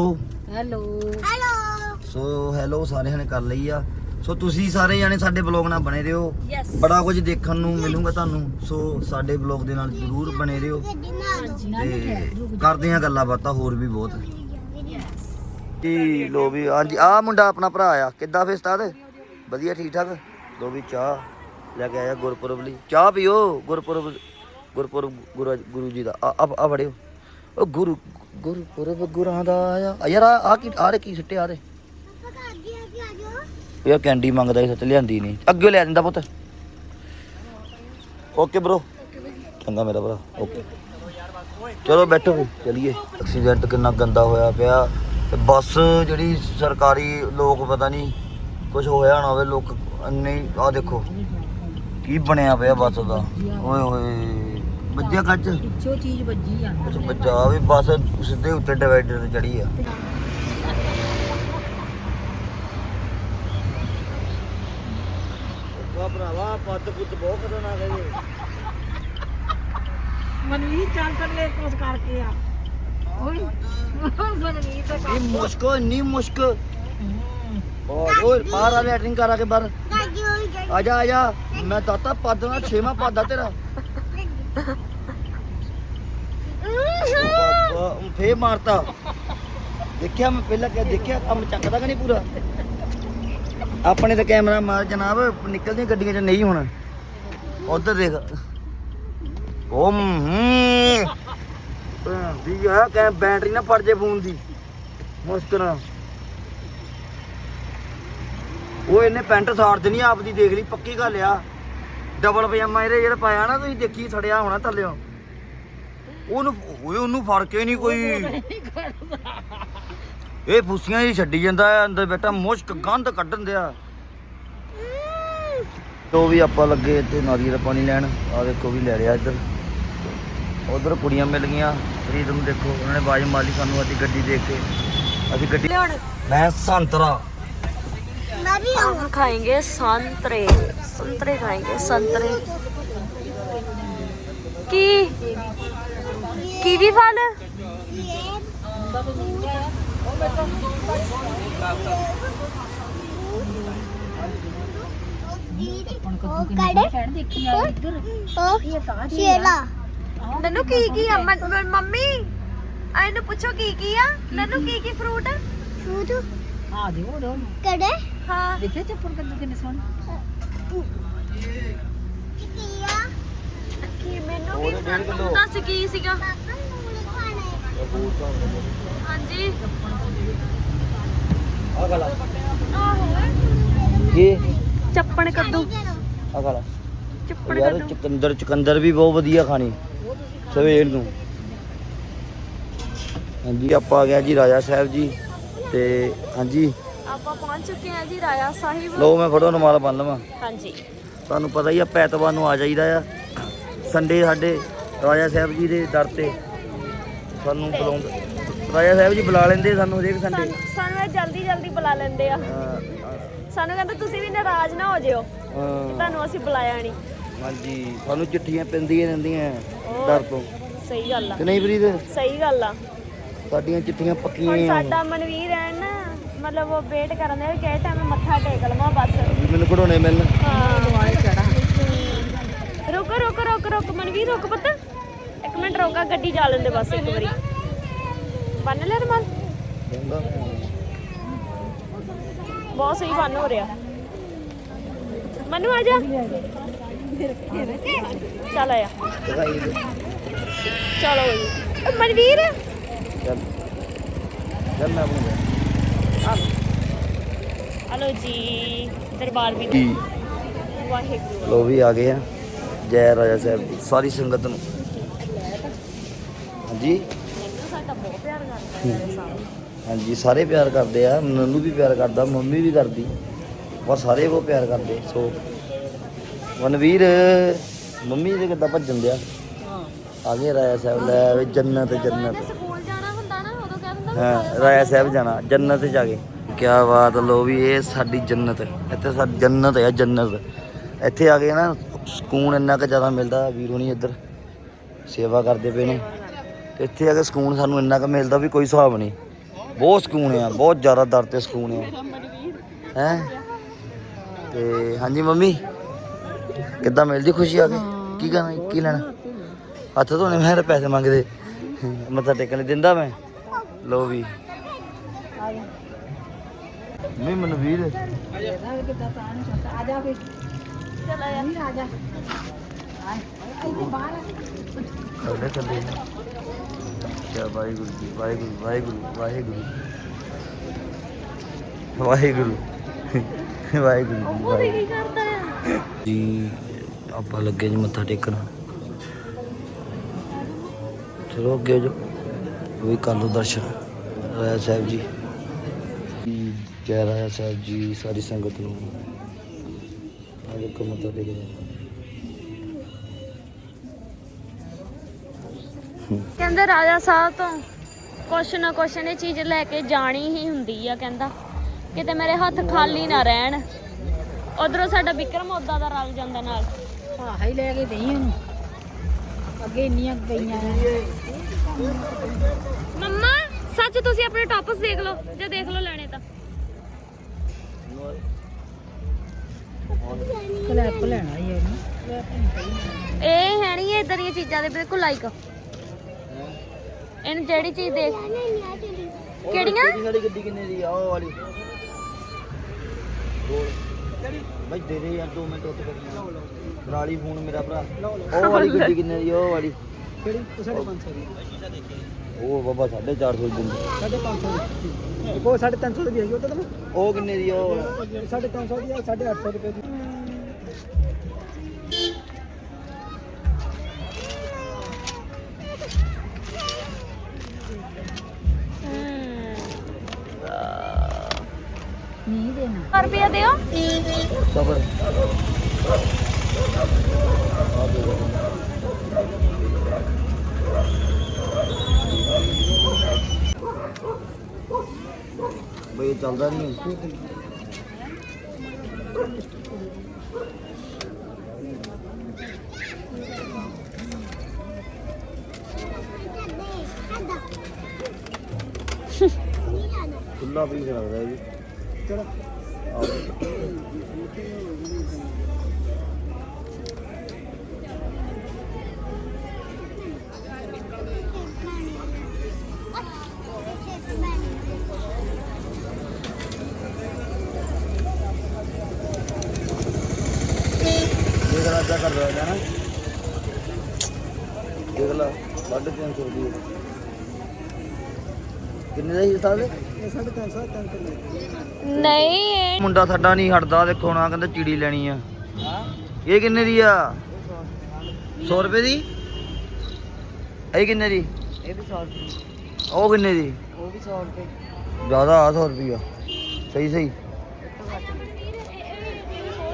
hello hello so hello ਸਾਰਿਆਂ ਨੇ ਕਰ ਲਈ ਆ। ਸੋ ਤੁਸੀਂ ਸਾਰੇ ਜਾਣੇ ਸਾਡੇ ਬਲੌਗ ਨਾਲ ਬਣੇ ਰਹੋ। ਯੈਸ ਬੜਾ ਕੁਝ ਦੇਖਣ ਨੂੰ ਮਿਲੂਗਾ ਤੁਹਾਨੂੰ। ਸੋ ਸਾਡੇ ਬਲੌਗ ਦੇ ਨਾਲ ਜ਼ਰੂਰ ਬਣੇ ਰਹੋ। ਤੇ ਕਰਦੇ ਆ ਗੱਲਾਂ ਬਾਤਾਂ ਹੋਰ ਵੀ ਬਹੁਤ। ਜੀ ਲੋ ਵੀ ਹਾਂਜੀ ਆ ਮੁੰਡਾ ਆਪਣਾ ਭਰਾ ਆ। ਕਿੱਦਾਂ ਫੇ ਉਸਤਾਦ? ਵਧੀਆ ਠੀਕ ਠਾਕ ਲੋ ਵੀ ਚਾਹ ਲੈ ਕੇ ਆਇਆ ਗੁਰਪੁਰਬ ਲਈ। ਚਾਹ ਪੀਓ ਗੁਰਪੁਰਬ ਗੁਰਪੁਰਬ ਗੁਰੂ ਗੁਰੂ ਜੀ ਦਾ। ਆ ਆ ਵੜਿਓ ਉਹ ਗੁਰੂ ਗੁਰਪੁਰਬ ਗੁਰਾਂ ਦਾ ਆਇਆ। ਆ ਯਾਰ ਆ ਆ ਕੀ ਆ ਰੇ ਕੀ ਸਿੱਟੇ ਆ ਰੇ ਆ ਯਾਰ ਕੈਂਡੀ ਮੰਗਦਾ ਸੀ ਸੱਚ ਲਿਆਂਦੀ ਨਹੀਂ। ਅੱਗੇ ਲੈ ਦਿੰਦਾ ਪੁੱਤ। ਓਕੇ ਬ్రో ਚੰਗਾ ਮੇਰਾ ਭਰਾ। ਓਕੇ ਚਲੋ ਬੈਠੋ ਫਿਰ ਚਲਿਏ। ਐਕਸੀਡੈਂਟ ਕਿੰਨਾ ਗੰਦਾ ਹੋਇਆ ਪਿਆ। ਤੇ ਬੱਸ ਜਿਹੜੀ ਸਰਕਾਰੀ ਲੋਕ ਪਤਾ ਨਹੀਂ ਕੁਝ ਹੋਇਆ ਨਾ ਹੋਵੇ ਲੋਕ ਨਹੀਂ ਆ ਦੇਖੋ ਕੀ ਬਣਿਆ ਪਿਆ ਬੱਸ ਦਾ। ਓਏ ਹੋਏ ਵੱਜਿਆ ਕੱਚ? ਪਿੱਛੋਂ ਚੀਜ਼ ਵੱਜੀ ਆ। ਬੱਚਾ ਵੀ ਬੱਸ ਸਿੱਧੇ ਉੱਤੇ ਡਿਵਾਈਡਰ ਤੇ ਚੜੀ ਆ। ਭਰਾਵਾ ਪੱਤ ਪੁੱਤ ਬਹੁਤ ਖਤਰਨਾਕ ਹੈ ਜੀ। ਮਨਵੀਰ ਚੱਲ ਕਰ ਲੈ ਕੁਝ ਕਰਕੇ ਆ। ਓਏ ਮਨਵੀਰ ਤਾਂ ਇਹ ਮੁਸ਼ਕ ਇੰਨੀ ਮੁਸ਼ਕ। ਬਾਹਰ ਆ ਲੈਟਰਿੰਗ ਕਰਾ ਕੇ ਬਾਹਰ। ਆ ਜਾ ਆ ਜਾ ਮੈਂ ਤਾਤਾ ਪੱਦ ਨਾਲ ਛੇਵਾਂ ਪੱਦਾ ਤੇਰਾ। ਫੇਰ ਮਾਰਤਾ। ਦੇਖਿਆ ਮੈਂ ਪਹਿਲਾਂ ਕਿਹਾ ਦੇਖਿਆ ਕੰਮ ਚੱਕਦਾ ਕਿ ਨਹੀਂ ਪੂਰਾ? ਆਪਣੇ ਤਾਂ ਕੈਮਰਾ ਮਾਰ ਜਨਾਬ ਨਿਕਲਦੀਆਂ ਗੱਡੀਆਂ 'ਚ ਨਹੀਂ ਹੁਣ। ਉਧਰ ਦੇਖ। ਓ ਹੂੰ। ਵੀ ਆ, ਕੈ ਬੈਟਰੀ ਨਾ ਫੜ ਜੇ ਫੋਨ ਦੀ। ਮੁਸਕਰਾ ਉਹ ਇਹਨੇ ਪੈਂਟ ਸਾੜ ਦੇਣੀ ਆਪਦੀ ਦੇਖ ਲਈ, ਪੱਕੀ ਗੱਲ ਆ। ਡਬਲ ਪਜਾਮਾ ਇਹਦੇ ਜਿਹੜਾ ਪਾਇਆ ਨਾ, ਤੁਸੀਂ ਦੇਖੀ, ਸੜਿਆ ਹੋਣਾ ਥੱਲਿਓ। ਉਹਨੂੰ ਓਏ, ਉਹਨੂੰ ਫੜ ਕੇ ਨਹੀਂ ਕੋਈ ਇਹ ਫੁੱਸੀਆਂ ਹੀ ਛੱਡੀ ਜਾਂਦਾ ਆ ਅੰਦਰ ਬੈਠਾ ਮੁਸ਼ਕ ਗੰਧ ਕੱਢਣ ਦਿਆ ਤੋ ਵੀ ਆਪਾਂ ਲੱਗੇ ਇੱਥੇ ਨਾਰੀਅਲ ਦਾ ਪਾਣੀ ਲੈਣ ਆ ਦੇਖੋ ਵੀ ਲੈ ਰਿਹਾ ਇੱਧਰ ਉਧਰ ਕੁੜੀਆਂ ਮਿਲ ਗਈਆਂ ਫਰੀਦ ਨੂੰ ਦੇਖੋ ਉਹਨਾਂ ਨੇ ਬਾਜ ਮਾਰੀ ਸਾਨੂੰ ਅਸੀਂ ਗੱਡੀ ਦੇਖ ਕੇ ਅਸੀਂ ਗੱਡੀ ਮੈਂ ਸੰਤਰਾ मैं भी हूँ हम खाएंगे संतरे संतरे खाएंगे संतरे की कीवी फल शेला ਨਨੂ ਕੀ ਕੀ ਆ? ਮੰ- ਮੰਮੀ ਆ ਇਹਨੂੰ ਪੁੱਛੋ ਕੀ ਕੀ ਆ? ਨਨੂ ਕੀ ਕੀ ਫਰੂਟ ਆ ਦੇ ਉਹ ਦੋ ਹਾਂ। ਦੇਖਿਆ ਚੱਪੜ ਕੱਦੂ ਕਿੰਨੇ ਸੋਹਣੇ। ਕੀ ਮੈਨੂੰ ਵੀ ਦੱਸ ਕੀ ਸੀਗਾ? ਹਾਂਜੀ। ਆ ਗਲਾ ਆਹੋ। ਇਹ ਚੱਪਣ ਕੱਦੂ। ਆ ਗਲਾ ਚੱਪਣ ਯਾਰ ਕੱਦੂ। ਚੁਕੰਦਰ ਚੁਕੰਦਰ ਵੀ ਬਹੁਤ ਵਧੀਆ ਖਾਣੀ। ਸਵੇਰ ਨੂੰ। ਹਾਂਜੀ ਆਪਾਂ ਆ ਗਿਆ ਜੀ ਰਾਜਾ ਸਾਹਿਬ ਜੀ ਤੇ ਹਾਂਜੀ। ਆਪਾਂ ਪਹੁੰਚ ਚੁੱਕੇ ਹਾਂ ਜੀ ਰਾਇਆ ਸਾਹਿਬ। ਲੋ ਮੈਂ ਫੜੋ ਰੁਮਾਲ ਬੰਨ ਲਵਾਂ। ਹਾਂਜੀ। ਤੁਹਾਨੂੰ ਪਤਾ ਹੀ ਆ ਪੈਤਵਾਰ ਨੂੰ ਆ ਜਾਈਦਾ ਆ। ਸੰਡੇ ਸਾਡੇ ਰਾਜਾ ਸਾਹਿਬ ਜੀ ਦੇ ਦਰ ਤੇ। ਸਾਨੂੰ ਬੁਲਾਉਂਦੇ ਰਾਜਾ ਸਾਹਿਬ ਜੀ ਬੁਲਾ ਲੈਂਦੇ ਸਾਨੂੰ ਹਰੇਕ ਸੰਡੇ ਸਾਨੂੰ ਸਾਨੂੰ ਇਹ ਜਲਦੀ ਜਲਦੀ ਬੁਲਾ ਲੈਂਦੇ ਆ। ਸਾਨੂੰ ਕਹਿੰਦੇ ਤੁਸੀਂ ਵੀ ਨਾਰਾਜ਼ ਨਾ ਹੋ ਜਿਓ। ਤੁਹਾਨੂੰ ਅਸੀਂ ਬੁਲਾਇਆ ਨਹੀਂ। ਹਾਂਜੀ ਸਾਨੂੰ ਚਿੱਠੀਆਂ ਪੈਂਦੀਆਂ ਰਹਿੰਦੀਆਂ। ਦਰ ਤੋਂ। ਸਹੀ ਗੱਲ ਆ। ਕਿ ਨਹੀਂ ਪ੍ਰੀਤ? ਸਹੀ ਗੱਲ ਆ। ਸਾਡੀਆਂ ਚਿੱਠੀਆਂ ਪੱਕੀਆਂ ਹੁਣ ਆ। ਸਾਡਾ ਮਨਵੀਰ ਹੈ ਨਾ ਮਤਲਬ ਉਹ ਵੇਟ ਕਰਨ ਦੇ ਕਿਹੜੇ ਟਾਈਮ ਮੱਥਾ ਟੇਕ ਲਵਾਂ ਬਸ। ਵੀ ਮੈਨੂੰ ਘੜੋਣੇ ਮਿਲਣ। ਹਾਂ। ਰੁਕ ਰੁਕ ਰੁਕ ਰੁਕ ਮਨਵੀਰ ਰੁਕ ਪੁੱਤ। ਇੱਕ ਮਿੰਟ ਰੋਕਾ ਗੱਡੀ ਜਾ ਲੈਂਦੇ ਬਸ ਇੱਕ ਵਾਰੀ। ਬੰਨ ਲੈ ਕਹਿੰਦਾ ਬਹੁਤ ਸਹੀ ਬੰਨ ਹੋ ਰਿਹਾ। ਮਨੂ ਆ ਜਾ। ਚੱਲ ਆਇਆ ਚਲੋ ਜੀ। ਉਹ ਮਨਵੀਰ। ਚੱਲ ਚੱਲ ਆਪਣੀ ਹਲੋ ਜੀ ਦਰਬਾਰ ਵੀ ਵਾਹਿਗੁਰੂ। ਲੋ ਵੀ ਆ ਗਏ ਆ। ਜੈ ਰਾਜਾ ਸਾਹਿਬ ਸਾਰੀ ਸੰਗਤ ਨੂੰ। ਹਾਂਜੀ ਮੈਨੂੰ ਸਾਡਾ ਬਹੁਤ ਪਿਆਰ ਕਰਦਾ ਹੈ ਸਾਰੇ ਹਾਂਜੀ ਸਾਰੇ ਪਿਆਰ ਕਰਦੇ ਆ। ਨੰਨੂ ਵੀ ਪਿਆਰ ਕਰਦਾ ਮੰਮੀ ਵੀ ਕਰਦੀ ਬਸ ਸਾਰੇ ਉਹ ਪਿਆਰ ਕਰਦੇ। ਸੋ ਮਨਵੀਰ ਮੰਮੀ ਦੇ ਕਿੱਦਾਂ ਭੱਜਣ ਦਿਆ ਆ ਗਏ ਰਾਜਾ ਸਾਹਿਬ ਲੈ ਵੀ ਜੰਨਤ ਜੰਨਤ। ਤੇ ਸਕੂਲ ਜਾਣਾ ਹੁੰਦਾ ਨਾ ਉਦੋਂ ਕਹਿ ਦਿੰਦਾ ਹਾਂ ਰਾਜਾ ਸਾਹਿਬ ਜਾਣਾ ਜੰਨਤ ਜਾ ਕੇ ਕੀ ਬਾਤ ਲੋ ਵੀ ਇਹ ਸਾਡੀ ਜੰਨਤ। ਇੱਥੇ ਸਾਡੀ ਜੰਨਤ ਹੈ ਜੰਨਤ। ਇੱਥੇ ਆ ਕੇ ਨਾ ਸਕੂਨ ਇੰਨਾ ਕੁ ਜ਼ਿਆਦਾ ਮਿਲਦਾ ਵੀਰੋ ਨਹੀਂ ਇੱਧਰ। ਸੇਵਾ ਕਰਦੇ ਪਏ ਨੇ। ਤੇ ਇੱਥੇ ਆ ਕੇ ਸਕੂਨ ਸਾਨੂੰ ਇੰਨਾ ਕੁ ਮਿਲਦਾ ਵੀ ਕੋਈ ਹਿਸਾਬ ਨਹੀਂ। ਬਹੁਤ ਸਕੂਨ ਆ, ਬਹੁਤ ਜ਼ਿਆਦਾ ਦਰ ਤੇ ਸਕੂਨ ਆ। ਹੈ? ਤੇ ਹਾਂਜੀ ਮੰਮੀ, ਕਿੱਦਾਂ ਮਿਲਦੀ ਖੁਸ਼ੀ ਆ ਕੇ? ਕੀ ਕਰਨਾ, ਕੀ ਲੈਣਾ? ਹੱਥ ਧੋਣੇ, ਮੈਂ ਤਾਂ ਪੈਸੇ ਮੰਗਦੇ। ਮੱਥਾ ਟੇਕਣ ਲਈ ਦਿੰਦਾ ਮੈਂ। ਲੋ ਵੀ। ਨਹੀਂ ਮਨਵੀਰ ਆ ਜਾ ਫੇ ਚਲ ਆਇਆ ਆ ਜਾ ਥੱਲੇ ਥੱਲੇ ਕਿਆ ਵਾਹਿਗੁਰੂ ਜੀ ਵਾਹਿਗੁਰੂ ਵਾਹਿਗੁਰੂ ਵਾਹਿਗੁਰੂ। ਵਾਹਿਗੁਰੂ ਵਾਹਿਗੁਰੂ ਜੀ ਉਹ ਕੀ ਕਰਦਾ ਆ? ਜੀ ਆਪਾਂ ਲੱਗੇ ਜੀ ਮੱਥਾ ਟੇਕਣ। ਚਲੋ ਅੱਗੇ ਜੋ ਵੀ ਕਰ ਲਓ ਦਰਸ਼ਨ। ਰਾਇਆ ਸਾਹਿਬ ਜੀ। ਜੀ, ਰਾਇਆ ਸਾਹਿਬ ਜੀ ਸਾਰੀ ਸੰਗਤ ਨੂੰ। ਆ ਦੇਖੋ ਮੱਥਾ ਟੇਕਦੇ ਕਹਿੰਦੇ ਰਾਜਾ ਸਾਹਿਬ ਤੋਂ ਕੁਛ ਨਾ ਕੁਛ ਨੇ ਚੀਜ਼ ਲੈ ਕੇ ਜਾਣੀ ਹੀ ਹੁੰਦੀ ਆ ਕਹਿੰਦਾ। ਕਿਤੇ ਮੇਰੇ ਹੱਥ ਖਾਲੀ ਨਾ ਰਹਿਣ। ਉਧਰੋਂ ਸਾਡਾ ਵਿਕਰਮ ਉਦਾਂ ਦਾ ਰਲ ਜਾਂਦਾ ਨਾਲ। ਆਹ ਹੀ ਲੈ ਕੇ ਦੇਈ ਉਹਨੂੰ ਅੱਗੇ ਇੰਨੀਆਂ ਗਈਆਂ ਮੰਮਾ ਸੱਚ ਤੁਸੀਂ ਆਪਣੇ ਟਾਪਸ ਦੇਖ ਲਓ ਜੇ ਦੇਖ ਲਓ ਲੈਣੇ ਤਾਂ। ਕਲੈਪ ਲੈਣਾ ਹੀ ਉਹਨੂੰ ਇਹ ਹੈ ਨਹੀਂ ਇਦਾਂ ਦੀਆਂ ਚੀਜ਼ਾਂ ਦੇ ਬਿਲਕੁਲ ਲਾਈਕ ਇਹਨੂੰ ਜਿਹੜੀ ਚੀਜ਼ ਦੇਖ ਕਿਹੜੀਆਂ? ਕਿਹੜੀ ਵਾਲੀ ਗੱਡੀ ਕਿੰਨੇ ਦੀ ਆ? ਉਹ ਵਾਲੀ। ਬਈ ਦੇ ਦੇ ਯਾਰ 2 ਮਿੰਟ ਉੱਥੇ ਕਰਨਾ ਬਰਾਲੀ ਫੋਨ ਮੇਰਾ ਭਰਾ। ਉਹ ਵਾਲੀ ਗੱਡੀ ਕਿੰਨੇ ਦੀ ਉਹ ਵਾਲੀ। ਕਿਹੜੀ? 550 ਦੀ। ਉਹ ਬਾਬਾ 450 ਦੀ ਦਿੰਦੇ। 550 ਦੀ। ਉਹ 350 ਦੀ ਹੈਗੀ ਉਹ ਤਾਂ। ਉਹ ਕਿੰਨੇ ਦੀ ਆ? ਉਹ 350 ਦੀ ਹੈ 850 ਰੁਪਏ ਦੀ। ਦੇਣਾ ਦਿਓ। ਸਬਰ। ਬਈ ਚੱਲਦਾ ਨਹੀਂ ਖੁੱਲਾ ਪੀਸ ਲੱਗਦਾ ਇਹ ਚਲੋ ਦੇਖ ਕਰ ਰਿਹਾ ਨਾ। ਦੇਖ ਲੈ 350 ਰੁਪਏ। ਕਿੰਨੇ ਦਾ ਹੀ? ਸਾਲੇ ਇਹ 350 350 ਨਹੀਂ ਇਹ- ਮੁੰਡਾ ਸਾਡਾ ਨਹੀਂ ਹਟਦਾ ਦੇਖੋ ਨਾ ਕਹਿੰਦਾ ਚਿੜੀ ਲੈਣੀ ਆ। ਇਹ ਕਿੰਨੇ ਦੀ ਆ? 100 ਰੁਪਏ ਦੀ? ਇਹ ਕਿੰਨੇ ਦੀ? ਇਹ ਵੀ 100 ਰੁਪਏ ਉਹ ਕਿੰਨੇ ਦੀ? ਉਹ ਵੀ 100 ਰੁਪਏ ਜ਼ਿਆਦਾ ਆ 100 ਰੁਪਿਆ ਸਹੀ ਸਹੀ।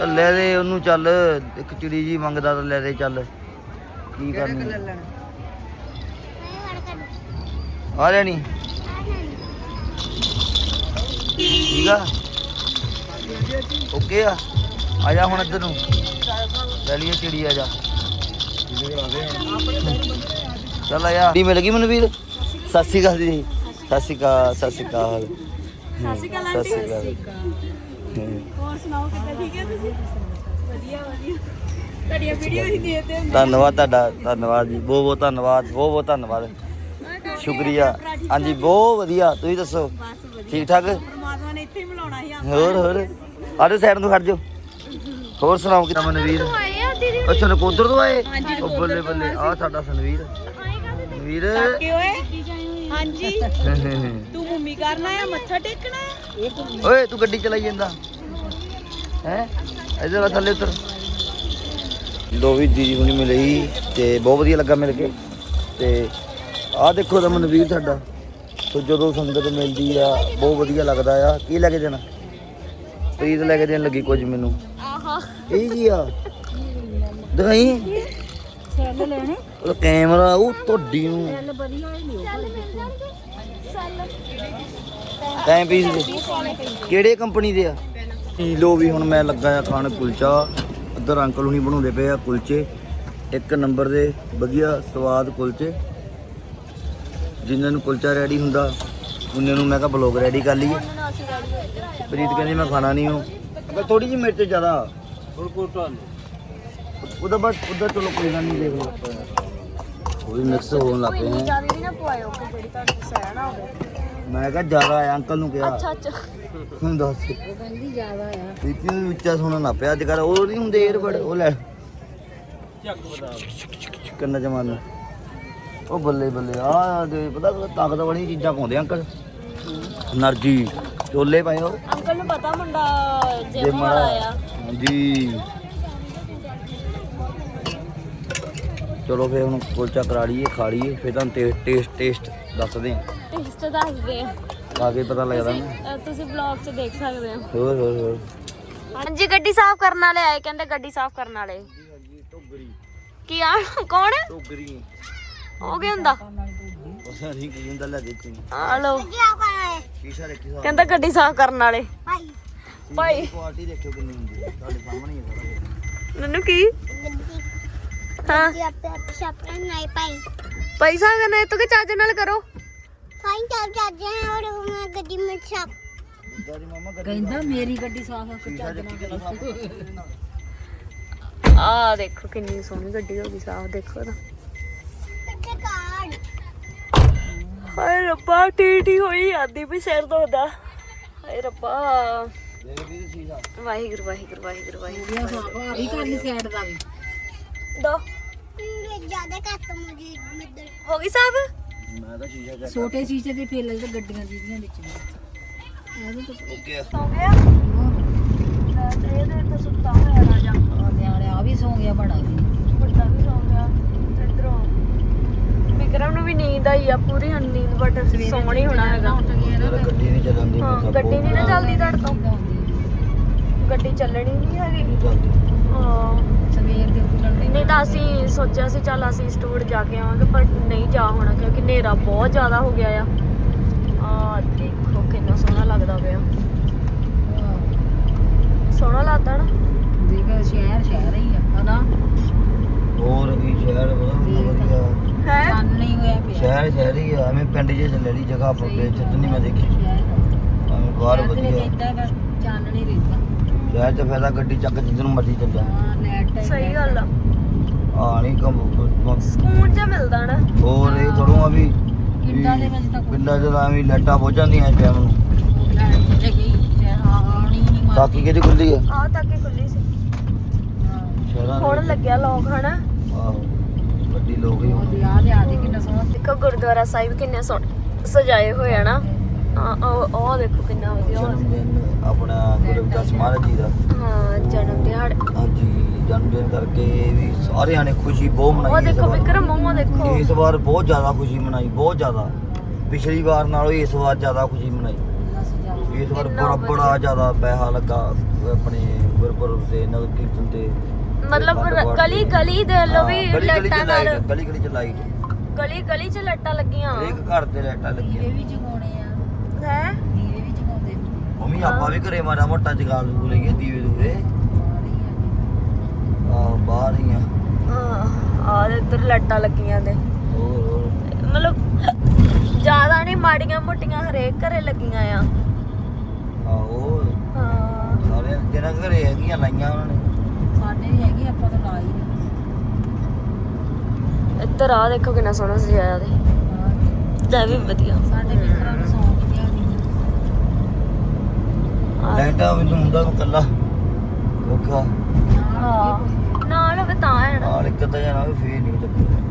ਲੈ ਦੇ ਉਹਨੂੰ ਚੱਲ ਇੱਕ ਚਿੜੀ ਜੀ ਮੰਗਦਾ ਤਾਂ ਲੈ ਦੇ ਚੱਲ। ਕੀ ਕਰਨੀ? ਲੈਣਾ? ਆ ਲੈਣੀ। ਠੀਕ ਆ? ਓਕੇ ਆ। ਆ ਜਾ ਹੁਣ ਇੱਧਰ ਨੂੰ। ਲੈ ਲਈਏ ਚਿੜੀ ਆ ਜਾ। ਚੱਲ ਆ ਡੀ ਮਿਲ ਗਈ ਮੈਨੂੰ ਵੀਰ ਸਤਿ ਸ਼੍ਰੀ ਅਕਾਲ ਜੀ। ਸਤਿ ਸ਼੍ਰੀ ਅਕਾਲ ਸਤਿ ਸ਼੍ਰੀ ਅਕਾਲ। ਸਤਿ ਸ਼੍ਰੀ ਅਕਾਲ ਸਤਿ ਸ਼੍ਰੀ ਅਕਾਲ ਹੋਰ ਸੁਣਾਓ ਕਿੱਦਾਂ ਠੀਕ ਹੈ ਤੁਸੀਂ? ਵਧੀਆ ਵਧੀਆ। ਤੁਹਾਡੀਆਂ ਵੀਡੀਓ ਹੀ ਦੇਖਦੇ ਧੰਨਵਾਦ ਤੁਹਾਡਾ ਧੰਨਵਾਦ ਜੀ। ਬਹੁਤ ਬਹੁਤ ਧੰਨਵਾਦ ਬਹੁਤ ਬਹੁਤ ਧੰਨਵਾਦ। ਸ਼ੁਕਰੀਆ। ਹਾਂਜੀ ਬਹੁਤ ਵਧੀਆ। ਤੁਸੀਂ ਦੱਸੋ ਠੀਕ ਠਾਕ? ਇੱਥੇ ਹੀ ਮਿਲਾਉਣਾ ਸੀ ਹੋਰ ਹੋਰ। ਆਰੇ ਸਾਈਡ ਨੂੰ ਖੜ ਜਾਓ। ਹੋਰ ਸੁਣਾਓ ਕਿਦਾਂ ਮਨਵੀਰ? ਆਏ ਆ ਦੀਦੀ ਅੱਛਾ ਨਕੋਦਰ ਤੋਂ ਆਏ? ਉਹ ਬੱਲੇ ਬੱਲੇ ਆ ਸਾਡਾ ਸਨਵੀਰ ਵੀਰ ਓਏ। ਹਾਂਜੀ। ਤੂੰ ਮੰਮੀ ਕਰਨਾ ਆ ਮੱਥਾ ਟੇਕਣਾ? ਓਏ ਤੂੰ ਗੱਡੀ ਚਲਾਈ ਜਾਂਦਾ। ਹੈ? ਇਧਰ ਆ ਥੱਲੇ ਉਤਰ। ਲੋ ਵੀ ਦੀਦੀ ਹੁਣੀ ਮਿਲੇ ਤੇ ਬਹੁਤ ਵਧੀਆ ਲੱਗਾ ਮਿਲ ਕੇ। ਤੇ ਆਹ ਦੇਖੋ ਤਾਂ ਮਨਵੀਰ ਸਾਡਾ। ਤੇ ਜਦੋਂ ਸੰਗਤ ਮਿਲਦੀ ਆ ਬਹੁਤ ਵਧੀਆ ਲੱਗਦਾ ਆ। ਕੀ ਲੈ ਕੇ ਦੇਣਾ? ਪ੍ਰੀਤ ਲੈ ਕੇ ਦੇਣ ਲੱਗੀ ਕੁਝ ਮੈਨੂੰ। ਆਹਾ। ਇਹ ਕੀ ਆ? ਦਿਖਾਈ? ਸੈੱਲ ਲੈਣੇ ਉਹ ਕੈਮਰਾ ਉਹ ਤੁਹਾਡੀ ਨੂੰ। ਸੈੱਲ ਵਧੀਆ ਹੀ ਨਹੀਂ ਟਾਈਮ ਪੀਸ ਦੇ ਕਿਹੜੇ ਕੰਪਨੀ ਦੇ ਆ? ਲੋ ਵੀ ਹੁਣ ਮੈਂ ਲੱਗਾ ਆ ਖਾਣ ਕੁਲਚਾ। ਇੱਧਰ ਅੰਕਲ ਹੁਣੀ ਬਣਾਉਂਦੇ ਪਏ ਆ ਕੁਲਚੇ। ਇੱਕ ਨੰਬਰ ਦੇ ਵਧੀਆ ਸਵਾਦ ਕੁਲਚੇ। ਜਿੰਨਾਂ ਨੂੰ ਕੁਲਚਾ ਰੈਡੀ ਹੁੰਦਾ ਉਹਨਾਂ ਨੂੰ ਮੈਂ ਕਿਹਾ ਬਲੌਗ ਰੈਡੀ ਕਰ ਲਈਏ। ਪ੍ਰੀਤ ਕਹਿੰਦੀ ਮੈਂ ਖਾਣਾ ਨਹੀਂ ਹੂੰ ਅਗਰ ਥੋੜੀ ਜਿਹੀ ਮਿਰਚ ਜ਼ਿਆਦਾ। ਉਹਦਾ ਬਸ ਉਹਦਾ ਚਲੋ ਕੋਈ ਗੱਲ ਨਹੀਂ ਦੇਖ ਲਓ। ਉਹ ਵੀ ਮਿਕਸ ਹੋਣ ਲੱਗ ਪਏ ਹੈ ਜ਼ਿਆਦਾ ਨਾ। ਪਵਾਇਓ ਕਿ ਜਿਹੜੀ ਤੁਹਾਨੂੰ ਨਾ ਹੋਵੇ ਮੈਂ ਕਿਹਾ ਜ਼ਿਆਦਾ ਆ ਅੰਕਲ ਨੂੰ ਕਿਹਾ। ਅੱਛਾ ਅੱਛਾ। ਹੁਣ ਦੱਸ। ਉਹ ਕਹਿੰਦੀ ਜ਼ਿਆਦਾ ਆ ਬੀਪੀ ਨੂੰ ਉੱਚਾ ਸੁਣਨ ਲੱਗ ਪਿਆ। ਅੱਜ ਕੱਲ ਉਹ ਨਹੀਂ ਹੁੰਦੇ 에ਅਰਬਡ ਉਹ ਲੈ। ਕੰਨਾ ਜਮਾਨ। ਉਹ ਬੱਲੇ ਬੱਲੇ ਆ ਦੇ ਪਤਾ ਤਾਕਤ ਵਾਲੀਆਂ ਚੀਜ਼ਾਂ ਪਾਉਂਦੇ ਅੰਕਲ। એનર્ਜੀ ਚੋਲੇ ਪਾਏ ਹੋ ਅੰਕਲ ਨੂੰ ਪਤਾ ਮੁੰਡਾ ਜਿਮ ਵਾਲਾ ਆ। ਹਾਂਜੀ। ਚਲੋ ਫੇਰ ਹੁਣ ਕੁਲਚਾ ਕਰਾ ਲਈਏ ਖਾ ਲਈਏ ਫੇਰ ਤੁਹਾਨੂੰ ਟੇਸਟ ਟੇਸਟ ਦੱਸਦੇ ਹਾਂ। ਟੇਸਟ ਦੱਸਦੇ ਆ। ਆ ਕੇ ਪਤਾ ਲੱਗਦਾ ਨਾ। ਅ, ਤੁਸੀਂ ਬਲੌਗ 'ਚ ਦੇਖ ਸਕਦੇ ਹੋ। ਹੋਰ ਹੋਰ ਹੋਰ। ਹਾਂਜੀ ਗੱਡੀ ਸਾਫ਼ ਕਰਨ ਵਾਲੇ ਆਏ ਕਹਿੰਦੇ ਗੱਡੀ ਸਾਫ਼ ਕਰਨ ਵਾਲੇ। ਹਾਂਜੀ ਟੋਗਰੀ ਕੀ ਆ? ਕੌਣ? ਟੋਗਰੀ ਉਹ ਕੀ ਹੁੰਦਾ? ਪਤਾ ਨਹੀਂ ਕੀ ਹੁੰਦਾ ਲੈ ਦੇਖੀ ਆ ਲਓ। ਸ਼ੀਸ਼ਾ ਦੇਖੀ ਸਾਰਾ। ਕਹਿੰਦਾ ਗੱਡੀ ਸਾਫ਼ ਕਰਨ ਵਾਲੇ। ਭਾਈ। ਭਾਈ। ਕੁਆਲਿਟੀ ਦੇਖਿਓ ਕਿੰਨੀ ਹੁੰਦੀ ਹੈ। ਤੁਹਾਡੇ ਸਾਹਮਣੇ ਹੀ ਹੈ ਸਾਰਾ ਨਨੂ ਕੀ? ਹਾਂ। ਜੀ ਆਪੇ ਆਪੇ ਸ਼ਾਪਣਾ ਨਹੀਂ ਭਾਈ। ਪੈਸਾ ਕਰਨਾ ਤੋ ਕਿ ਚਾਰਜ ਨਾਲ ਕਰੋ? ਫਾਈਨ ਚੱਲ ਜਾਂਦੇ ਹਾਂ ਔਰ ਮੈਂ ਗੱਡੀ ਮੈਂ ਸ਼ਾਪ ਦਾਦੀ ਮਾਮਾ ਕਹਿੰਦਾ ਮੇਰੀ ਗੱਡੀ ਸਾਫ਼ ਆ ਚੱਜ ਨਾਲ ਆ। ਦੇਖੋ ਕਿੰਨੀ ਸੋਹਣੀ ਗੱਡੀ ਹੋ ਗਈ ਸਾਫ਼ ਦੇਖੋ ਤਾਂ ਹਾਏ ਰੱਬਾ ਟੀਟੀ ਹੋਈ ਆਦੀ ਵੀ ਸਿਰ ਦੋਦਾ ਹਾਏ ਰੱਬਾ। ਵਾਹਿਗੁਰੂ ਵਾਹਿਗੁਰੂ ਵਾਹਿਗੁਰੂ ਵਾਹਿਗੁਰੂ। ਇਹ ਕਰਨੀ ਸਾਈਡ ਦਾ ਵੀ। ਦੋ। ਜ਼ਿਆਦਾ ਘੱਟ ਮੁਝੇ ਹੋ ਗਈ ਸਾਹਿਬ ਮੈਂ ਤਾਂ ਸ਼ੀਸ਼ਾ ਛੋਟੇ ਸ਼ੀਸ਼ੇ ਦੇ ਫੇਲ ਤੇ ਗੱਡੀਆਂ ਜਿਹੜੀਆਂ ਵਿੱਚ ਨੇ ਇਹਨੂੰ ਤਾਂ ਤੇ ਇਹਦੇ ਤੇ ਸੁੱਤਾ ਹੋਇਆ ਰਾਜਾ। ਆ ਵੀ ਸੌ ਗਿਆ ਬੜਾ। ਸੀ ਵਿਕਰਮ ਨੂੰ ਵੀ ਨੀਂਦ ਆਈ ਆ ਪੂਰੀ ਹੁਣ ਨੀਂਦ ਬਟ ਸੌਣੀ ਹੋਣਾ ਹੈਗਾ। ਗੱਡੀ ਨਹੀਂ ਚੱਲਦੀ ਹਾਂ ਗੱਡੀ ਨਹੀਂ ਨਾ ਚੱਲਦੀ ਤੁਹਾਡੇ ਤੋਂ। ਗੱਡੀ ਚੱਲਣੀ ਨਹੀਂ ਹੈਗੀ। ਹਾਂ। ਸਵੇਰ ਦੇ ਨਹੀਂ ਤਾਂ ਅਸੀਂ ਸੋਚਿਆ ਸੀ ਚੱਲ ਅਸੀਂ ਸਟੋਰ ਜਾ ਕੇ ਆਵਾਂਗੇ ਪਰ ਨਹੀਂ ਜਾ ਹੋਣਾ ਕਿਉਂਕਿ ਹਨੇਰਾ ਬਹੁਤ ਜ਼ਿਆਦਾ ਹੋ ਗਿਆ ਆ। ਆ ਦੇਖੋ ਕਿੰਨਾ ਸੋਹਣਾ ਲੱਗਦਾ ਪਿਆ। ਸੋਹਣਾ ਲੱਗਦਾ ਨਾ। ਦੇਖ ਸ਼ਹਿਰ ਸ਼ਹਿਰ ਹੀ ਆ ਹਨਾ ਹੋਰ ਵੀ ਸ਼ਹਿਰ ਬੜਾ ਵਧੀਆ ਹੈ ਚੰਨ ਨਹੀਂ ਹੋਇਆ ਪਿਆ ਸ਼ਹਿਰ ਆ ਐਵੇਂ ਪਿੰਡ 'ਚ ਚੱਲਣੀ ਜਗ੍ਹਾ ਆਪਾਂ ਵੇਚ ਚ ਨਹੀਂ ਮੈਂ ਦੇਖੀ। ਐਵੇਂ ਬਾਹਰ ਵਧੀਆ। ਇੱਦਾਂ ਬਸ ਚੰਨ ਨਹੀਂ ਰਹਿੰਦਾ ਸ਼ਹਿਰ ਫਾਇਦਾ ਗੱਡੀ ਚੱਕ ਜਿੱਧਰ ਨੂੰ ਮਰਜ਼ੀ ਚੱਲ ਜਾ ਹਾਂ ਲੈਟ ਸਹੀ ਗੱਲ ਆ। ਆ ਨਹੀਂ ਕੰਮ ਸਕੂਨ ਜਿਹਾ ਮਿਲਦਾ ਨਾ। ਹੋਰ ਇਹ ਥੋੜੋਂ ਆ ਵੀ ਪਿੰਡਾਂ ਦੇ ਵਿੱਚ ਤਾਂ ਪਿੰਡਾਂ 'ਚ ਤਾਂ ਐਵੇਂ ਲੈਟਾਂ ਹੋ ਜਾਂਦੀਆਂ ਟਾਈਮ ਨੂੰ। ਬਾਕੀ ਕਿਹਦੀ ਖੁੱਲੀ ਆ? ਆ ਤੱਕ ਹੀ ਖੁੱਲੀ ਸੀ ਹੁਣ ਲੱਗਿਆ ਲੋਕ ਹਨਾ? ਆਹੋ। ਗੱਡੀ ਲੋਕ ਹੀ ਉਹਦੀ ਆ। ਦੇ ਆ ਦੇ ਕਿੰਨਾ ਸੋਹਣਾ ਦੇਖੋ ਗੁਰਦੁਆਰਾ ਸਾਹਿਬ ਕਿੰਨੇ ਸੋਹਣੇ ਸਜਾਏ ਹੋਏ ਆ ਨਾ। ਆ ਉਹ ਉਹ ਦੇਖੋ ਕਿੰਨਾ ਵਧੀਆ। ਜਨਮ ਦਿਨ ਆਪਣਾ ਗੁਰੂ ਰਵਿਦਾਸ ਮਹਾਰਾਜ ਜੀ ਦਾ। ਹਾਂ ਜਨਮ ਦਿਹਾੜ। ਹਾਂਜੀ ਜਨਮ ਦਿਨ ਕਰਕੇ ਵੀ ਸਾਰਿਆਂ ਨੇ ਖੁਸ਼ੀ ਬਹੁਤ ਉਹ ਮਨਾਈ ਇਸ ਦੇਖੋ। ਵਿਕਰਮ ਮੂੰਹ ਦੇਖੋ। ਇਸ ਵਾਰ ਬਹੁਤ ਜ਼ਿਆਦਾ ਖੁਸ਼ੀ ਮਨਾਈ ਬਹੁਤ ਜ਼ਿਆਦਾ। ਪਿਛਲੀ ਵਾਰ ਨਾਲੋਂ ਇਸ ਵਾਰ ਜ਼ਿਆਦਾ ਖੁਸ਼ੀ ਮਨਾਈ। ਇਸ ਵਾਰ ਬੜਾ। ਬੜਾ ਜ਼ਿਆਦਾ ਪੈਸਾ ਲੱਗਾ ਆਪਣੇ ਗੁਰਪੁਰਬ ਤੇ ਨਗਰ ਕੀਰਤਨ ਤੇ। ਮਤਲਬ ਪਾਠ ਗਲੀ ਦੇ ਲੋ ਹਾਂ, ਵੀ ਗਲੀ ਗਲੀ ਚ ਲਾਈਟਾਂ ਨਾਲ। ਲਾਈਟ ਗਲੀ ਗਲੀ ਚ ਲਾਈਟ। ਗਲੀ ਗਲੀ ਚ ਲੱਟਾਂ ਲੱਗੀਆਂ। ਹਰੇਕ ਘਰ ਤੇ ਲਾਈਟਾਂ ਲੱਗੀਆਂ। ਵੀ ਜਗਾਉਣੇ ਆ। ਹੈ? ਦੀਵੇ ਵੀ ਜਗਾਉਂਦੇ ਮੰਮੀ ਆਪਾਂ ਵੀ ਘਰੇ ਮਾੜਾ ਮੋਟਾ ਜਗਾ ਲੂ ਲਈਏ ਦੀਵੇ ਦੂਵੇ। ਆ ਬਾਹਰ ਹੀ ਆ। ਆ ਇੱਧਰ ਲੱਟਾਂ ਲੱਗੀਆਂ ਹੋਰ ਹੋਰ। ਮਤਲਬ ਜ਼ਿਆਦਾ ਨਹੀਂ ਮਾੜੀਆਂ ਮੋਟੀਆਂ ਹਰੇਕ ਘਰੇ ਲੱਗੀਆਂ ਆ। ਆਹੋ ਹਾਂ। ਸਾਰੇ ਜਿਹਨਾਂ ਘਰੇ ਹੈਗੀਆਂ ਲਾਈਆਂ ਉਹਨਾਂ ਨੇ। ਸਾਡੇ ਵੀ ਹੈਗੀ ਆਪਾਂ ਤਾਂ ਲਾਈ ਨਹੀਂ ਇੱਧਰ ਆ ਦੇਖੋ ਕਿੰਨਾ ਸੋਹਣਾ ਸਜਾਇਆ ਤੇ ਲੈ ਵੀ ਵਧੀਆ। ਸਾਡੇ ਮਿੱਤਰਾਂ ਨੂੰ ਸੌਂ। ਗਿਆ ਸੀ ਆ ਲਾਈਟਾਂ ਮੈਨੂੰ ਹੁੰਦਾ ਕੱਲਾ ਔਖਾ। ਨਾਲ ਹੋਵੇ ਤਾਂ ਹੈ ਨਾ। ਨਾਲ ਇੱਕ ਤਾਂ ਜਾਣਾ ਵੀ ਫੇਰ ਨਹੀਂ ਚੱਕਰ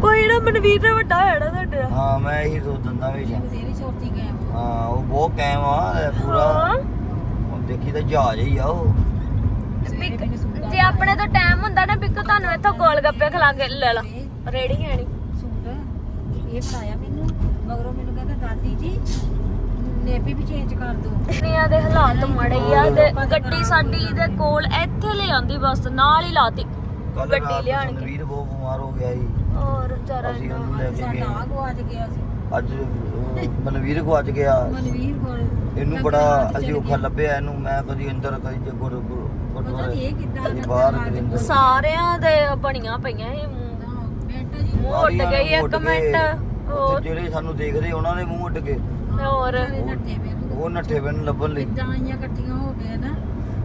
ਕੋਈ ਨਾ ਮਨਵੀਰ ਦਾ ਵੱਡਾ ਹੋਇਆ ਨਾ ਤੁਹਾਡੇ। ਹਾਂ ਮੈਂ ਇਹੀ ਸੋਚ ਦਿੰਦਾ ਵੀ ਬਥੇਰੀ ਛੋਟੀ ਗਏ ਹਾਂ ਉਹ ਬਹੁਤ ਕਾਇਮ ਆ ਪੂਰਾ। ਹੁਣ ਦੇਖੀ ਤਾਂ ਜਹਾਜ਼ ਹੀ ਆ ਉਹ। ਬਿੱਕ- ਜੇ ਆਪਣੇ ਤੋਂ ਟਾਈਮ ਹੁੰਦਾ ਨਾ ਬਿੱਕੂ ਤੁਹਾਨੂੰ ਇੱਥੋਂ ਗੋਲ ਗੱਪੇ ਖਿਲਾ ਕੇ ਲੈ ਲਾ ਰੇੜੀ ਹੈ ਨੀ। ਸੂਟ ਇਹ ਫੜਾਇਆ ਮੈਨੂੰ ਮਗਰੋਂ ਮੈਨੂੰ ਕਹਿੰਦਾ ਦਾਦੀ ਜੀ ਨੇਪੀ ਵੀ ਚੇਂਜ ਕਰ ਦੋ ਦੁਨੀਆ ਦੇ ਹਾਲਾਤ ਮਾੜੇ ਹੀ ਆ ਤੇ ਗੱਡੀ ਸਾਡੀ ਦੇ ਕੋਲ ਇੱਥੇ ਲੈ ਆਂਦੀ ਬਸ ਨਾਲ ਹੀ ਲਾਤੀ। ਕੱਲ ਗੱਡੀ ਰਾਤ ਲਿਆਣ ਕੇ ਵੀਰ ਬਹੁਤ ਬਿਮਾਰ ਹੋ ਗਿਆ ਸੀ ਔਰ ਵਿਚਾਰਾ ਅਸੀਂ ਇੰਨਾ- ਉਹਨੂੰ ਲੈ ਕੇ ਸਾਡਾ ਆ ਗਏ। ਗਵਾਚ ਗਿਆ ਸੀ। ਅੱਜ ਉਹ ਮਨਵੀਰ ਕੋ ਅੱਜ ਗਿਆ। ਮਨਵੀਰ ਕੋਲ ਇਹਨੂੰ ਬੜਾ ਅਸੀਂ ਔਖਾ ਲੱਭਿਆ ਇਹਨੂੰ। ਮੈਂ ਕਦੀ ਅੰਦਰ ਕਦੀ ਗੁਰ ਗੁਰ ਪਤਾ ਨਹੀਂ ਇਹ ਕਿੱਦਾਂ ਕਦੀ ਅੰਦਰ ਬਾਹਰ ਆ ਕਦੀ ਗਿਆ। ਅੰਦਰ ਸਾਰਿਆਂ ਦੇ ਬਣੀਆਂ ਪਈਆਂ ਇਹ ਮੂੰਹ। ਹਾਂ, ਬੇਟਾ ਜੀ। ਮੂੰਹ ਉੱਡ ਸਾਰੀਆਂ ਗਈ ਨੇ ਇੱਕ ਉੱਡ ਮਿੰਟ। ਗਏ। ਹੋਰ। ਉੱਥੇ ਜਿਹੜੇ ਸਾਨੂੰ ਦੇਖਦੇ ਉਹਨਾਂ ਦੇ ਮੂੰਹ ਉੱਡ ਗਏ। ਹੋਰ। ਵਿਚਾਰੇ ਨੱਠੇ ਮੈਨੂੰ ਉਹ ਨੱਠੇ ਬਣ ਲੱਭਣ ਲਈ। ਇਦਾਂ ਆਈਆਂ ਇਕੱਠੀਆਂ ਹੋ ਗਏ ਨਾ।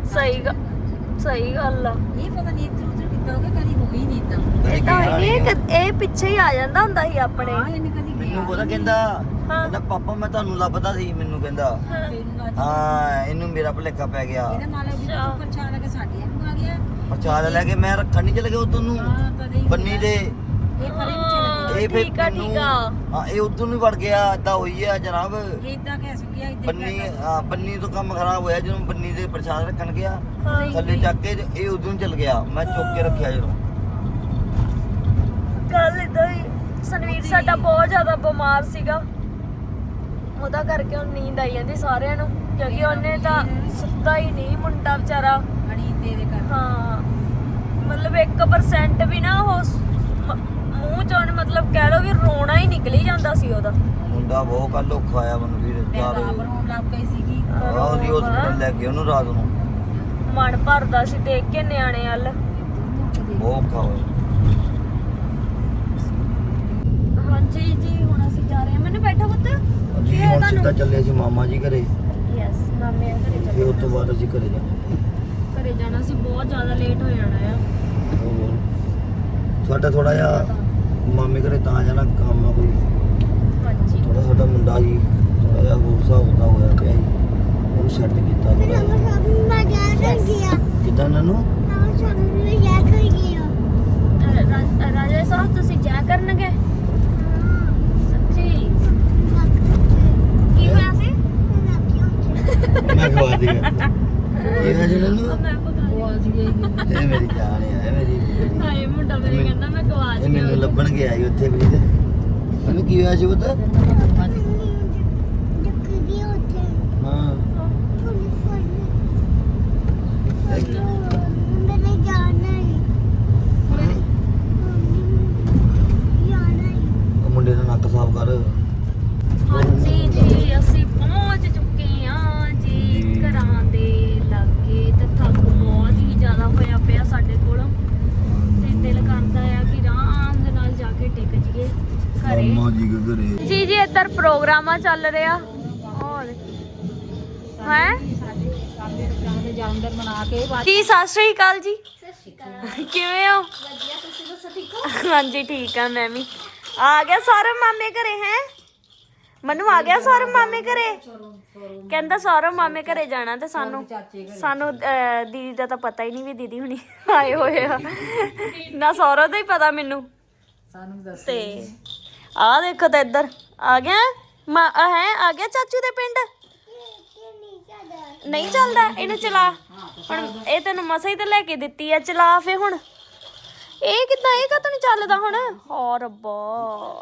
ਸਹੀ ਗ- ਸਹੀ ਗੱਲ ਆ। ਇਹ ਪਤਾ ਨਹੀਂ ਇੱਧਰ ਉੱਧਰ ਕਿੱਦਾਂ ਹੋ ਗਿਆ ਕਦੀ ਹੋ ਹੀ ਨਹੀਂ ਤਾਂ ਕਦੀ ਇਹ ਤਾਂ ਗਿਆ ਇਹ ਨੀ। ਕ- ਇਹ ਪਿੱਛੇ ਹੀ ਆ ਜਾਂਦਾ ਹੁੰਦਾ ਸੀ ਆਪਣੇ। ਹਾਂ ਇਹਨੇ ਕਦੀ ਗਿਆ ਮੈਨੂੰ ਪਤਾ ਕਹਿੰਦਾ ਹਾਂ। ਕਹਿੰਦਾ ਪਾਪਾ ਮੈਂ ਤੁਹਾਨੂੰ ਲੱਭਦਾ ਸੀ ਮੈਨੂੰ ਕਹਿੰਦਾ। ਹਾਂ। ਇਹਨੂੰ ਮੇਰਾ ਭੁਲੇਖਾ ਪੈ ਗਿਆ। ਇਹਦੇ ਮਾਲਕ ਜੀ ਤੋਂ ਪਰਛਾ ਲੱਗ ਸਾਡੀ ਨੂੰ ਆ ਗਿਆ ਪ੍ਰਚਾਰ ਲੈ ਕੇ ਮੈਂ ਰੱਖਣ ਨਹੀਂ ਚਲੇ ਗਿਆ ਉਦੋਂ ਨੂੰ। ਬੰਨੀ ਦੇ। ਇਹ ਪਰੇ ਨੂੰ ਚਲੇ ਇਹ ਫਿਰ ਠੀਕ ਆ, ਠੀਕ ਆ। ਹਾਂ ਇਹ ਉਦੋਂ ਨੂੰ ਵੜ ਗਿਆ ਏਦਾਂ ਹੋਈ ਆ ਜਨਾਬ। ਇਦਾਂ ਕਹਿ ਸੁਕਿਆ ਇਦਾਂ ਬੰਨੀ ਹਾਂ ਬੰਨੀ ਤੋਂ ਕੰਮ ਖਰਾਬ ਹੋਇਆ ਜਦੋਂ ਬੰਨੀ ਦੇ ਪ੍ਰਸ਼ਾਦ ਰੱਖਣ ਗਿਆ। ਥੱਲੇ ਚੱਕ ਕੇ ਇਹ ਉਦੋਂ ਚਲ ਗਿਆ। ਮੈਂ ਚੁੱਕ ਕੇ ਰੱਖਿਆ ਜਦੋਂ। ਗੱਲ ਇਦਾਂ ਹੀ ਸਨਵੀਰ ਸਾਡਾ ਬਹੁਤ ਜ਼ਿਆਦਾ ਬਿਮਾਰ ਸੀਗਾ। ਉਹਦਾ ਕਰਕੇ ਹੁਣ ਨੀਂਦ ਆਈ ਜਾਂਦੀ ਸਾਰਿਆਂ ਨੂੰ ਕਿਉਂਕਿ ਉਹਨੇ ਤਾਂ ਸੁੱਤਾ ਹੀ ਨਹੀਂ ਮੁੰਡਾ ਵਿਚਾਰਾ। ਅਣੀ ਦੇ ਦੇ ਕਰ ਹਾਂ ਮਤਲਬ 1% ਵੀ ਨਾ ਉਹ ਮੂੰਹ ਚੋਂ ਮਤਲਬ ਕਹਿ ਲਓ ਵੀ ਰੋਣਾ ਹੀ ਨਿਕਲੀ ਜਾਂਦਾ ਸੀ ਉਹਦਾ। ਮੁੰਡਾ ਬਹੁਤ ਕੱਲ ਔਖਾ ਆਇਆ ਮੈਨੂੰ ਵੀਰ ਯਾਰ ਰੋਣ ਲੱਗ ਪਈ ਸੀਗੀ। ਉਹਦੀ ਹਸਪੀਟਲ ਲੈ ਕੇ ਉਹਨੂੰ ਰਾਤ ਨੂੰ। ਮਨ ਭਰਦਾ ਸੀ ਦੇਖ ਕੇ ਨਿਆਣੇ ਵੱਲ। ਬਹੁਤ ਔਖਾ ਹੋਇਆ। ਹਾਂਜੀ ਜੀ ਹੁਣ ਅਸੀਂ ਜਾ ਰਹੇ ਹਾਂ। ਮੈਨੂੰ ਬੈਠੋ ਪੁੱਤ। ਜੀ ਹੁਣ ਸਿੱਧਾ ਚੱਲੇ ਸੀ ਮਾਮਾ ਜੀ ਘਰੇ। ਯੈਸ ਮਾਮੇ ਆ ਘਰੇ ਤੇ ਚੱਲੇ ਉਸ ਤੋਂ ਬਾਅਦ ਅਸੀਂ ਘਰੇ ਜਾਣਾ। ਘਰੇ ਜਾਣਾ ਸੀ ਬਹੁਤ ਜ਼ਿਆਦਾ ਲੇਟ ਹੋ ਜਾਣਾ ਆ। ਹੋਰ। ਸਾਡਾ ਥੋੜਾ ਜਿਹਾ ਮਾਮੇ ਘਰੇ ਤਾਂ ਜਾਣਾ ਕੰਮ ਆ ਕੋਈ। ਹਾਂਜੀ। ਥੋੜਾ ਸਾਡਾ ਮੁੰਡਾ ਜੀ ਥੋੜਾ ਜਿਹਾ ਹੋਰ ਹਿਸਾਬ ਦਾ ਹੋਇਆ ਪਿਆ ਜੀ। ਉਹਨੂੰ ਸੈੱਟ ਕੀਤਾ ਥੋੜਾ ਬਾਜ਼ਾਰ ਕਰ ਗਿਆ। ਕਿਦਾਂ ਨਾਨੂੰ? ਰਾਜਾ ਸਾਹਿਬ ਤੁਸੀਂ ਜਾ ਕਰਨਗੇ ਸੱਚੀ ਕੀ ਹੋਇਆ ਸੀ ਮੈਂ ਖਵਾ ਦੇਗਾ ਇਹ ਹੈ ਜੀ ਨਾਨੂੰ ਮੈਂ ਪਕਾ ਗਵਾਚ ਗਈ ਇਹ ਮੇਰੀ ਜਾਨ ਹੈ ਇਹ ਮੇਰੀ ਹਾਏ ਮੁੰਡਾ ਮੇਰੇ ਕਹਿੰਦਾ ਮੈਂ ਗਵਾਚ ਇਹ ਗਿਆ ਮੈਨੂੰ ਲੱਭਣ ਗਿਆ ਸੀ ਉੱਥੇ ਵੀ ਤੇ। ਮੈਨੂੰ ਕੀ ਹੋਇਆ ਸੀ ਪੁੱਤ? ਜੱਕਦੀ ਉੱਥੇ ਹਾਂ ਪੁਲਿਸ ਵਾਲੇ ਮੇਰੇ ਜਾਣਾ ਹੈ ਜਾਣਾ ਹੈ ਉਹ ਮੁੰਡੇ ਦਾ ਨੱਕ ਸਾਫ਼ ਕਰ ਹਾਂਜੀ ਜੀ ਅਸੀਂ ਪਹੁੰਚ ਚੁੱਕੇ ਹਾਂ ਜੀ ਜੀ। ਘਰਾਂ ਦੇ ਲਾਗੇ ਤੇ ਥੱਕ ਬਹੁਤ ਹੀ ਜ਼ਿਆਦਾ ਹੋਇਆ ਪਿਆ ਸਾਡੇ ਕੋਲ ਤੇ ਦਿਲ ਕਰਦਾ ਆ ਕਿ ਆਰਾਮ ਦੇ ਨਾਲ ਜਾ ਕੇ ਟਿਕ ਜੀਏ ਘਰੇ ਮਾਮਾ ਜੀ ਕੇ ਘਰੇ। ਜੀ ਜੀ ਇੱਧਰ ਪ੍ਰੋਗਰਾਮਾ ਚੱਲ ਰਿਹਾ। ਹੋਰ? ਹੈ? ਦੇ ਜੀ ਸਤਿ ਸ੍ਰੀ ਅਕਾਲ ਜੀ। ਸਤਿ ਸ਼੍ਰੀ ਅਕਾਲ ਕਿਵੇਂ ਹੋ? ਵਧੀਆ ਤੁਸੀਂ ਦੱਸੋ ਠੀਕ ਹੋ ਹਾਂਜੀ ਠੀਕ ਆ ਮੈਂ ਵੀ। ਆ ਗਿਆ ਸੌਰਵ ਮਾਮੇ ਘਰੇ ਹੈ? ਮਨੂ ਆ ਗਿਆ ਸੌਰਵ ਮਾਮੇ ਘਰੇ? ਕਹਿੰਦਾ ਸੌਰਵ ਮਾਮੇ ਘਰੇ ਜਾਣਾ ਤੇ ਸਾਨੂੰ। ਸਾਨੂੰ ਦੀਦੀ ਦਾ ਤਾਂ ਪਤਾ ਹੀ ਨਹੀਂ ਵੀ ਦੀਦੀ ਹੁਣੀ ਆਏ ਹੋਏ ਆ। ਨਾ ਸੌਰਵ ਦਾ ਹੀ ਪਤਾ ਮੈਨੂੰ। ਸਾਨੂੰ ਦੱਸ ਤੇ ਆ ਦੇਖੋ ਤਾਂ ਇੱਧਰ। ਆ ਗਿਆ? ਮਾ ਹੈ? ਆ ਗਿਆ ਚਾਚੂ ਦੇ ਪਿੰਡ? ਨਹੀਂ ਚੱਲਦਾ, ਇਹਨੂੰ ਚਲਾ। ਹੁਣ ਇਹ ਤੈਨੂੰ ਮਸਾ ਹੀ ਤਾਂ ਲੈ ਕੇ ਦਿੱਤੀ ਆ, ਚਲਾ ਫੇ ਹੁਣ। ਇਹ ਕਿੱਦਾਂ, ਇਹ ਕਾ ਨਹੀਂ ਚੱਲਦਾ ਹੁਣ? ਹੋ ਰੱਬਾ।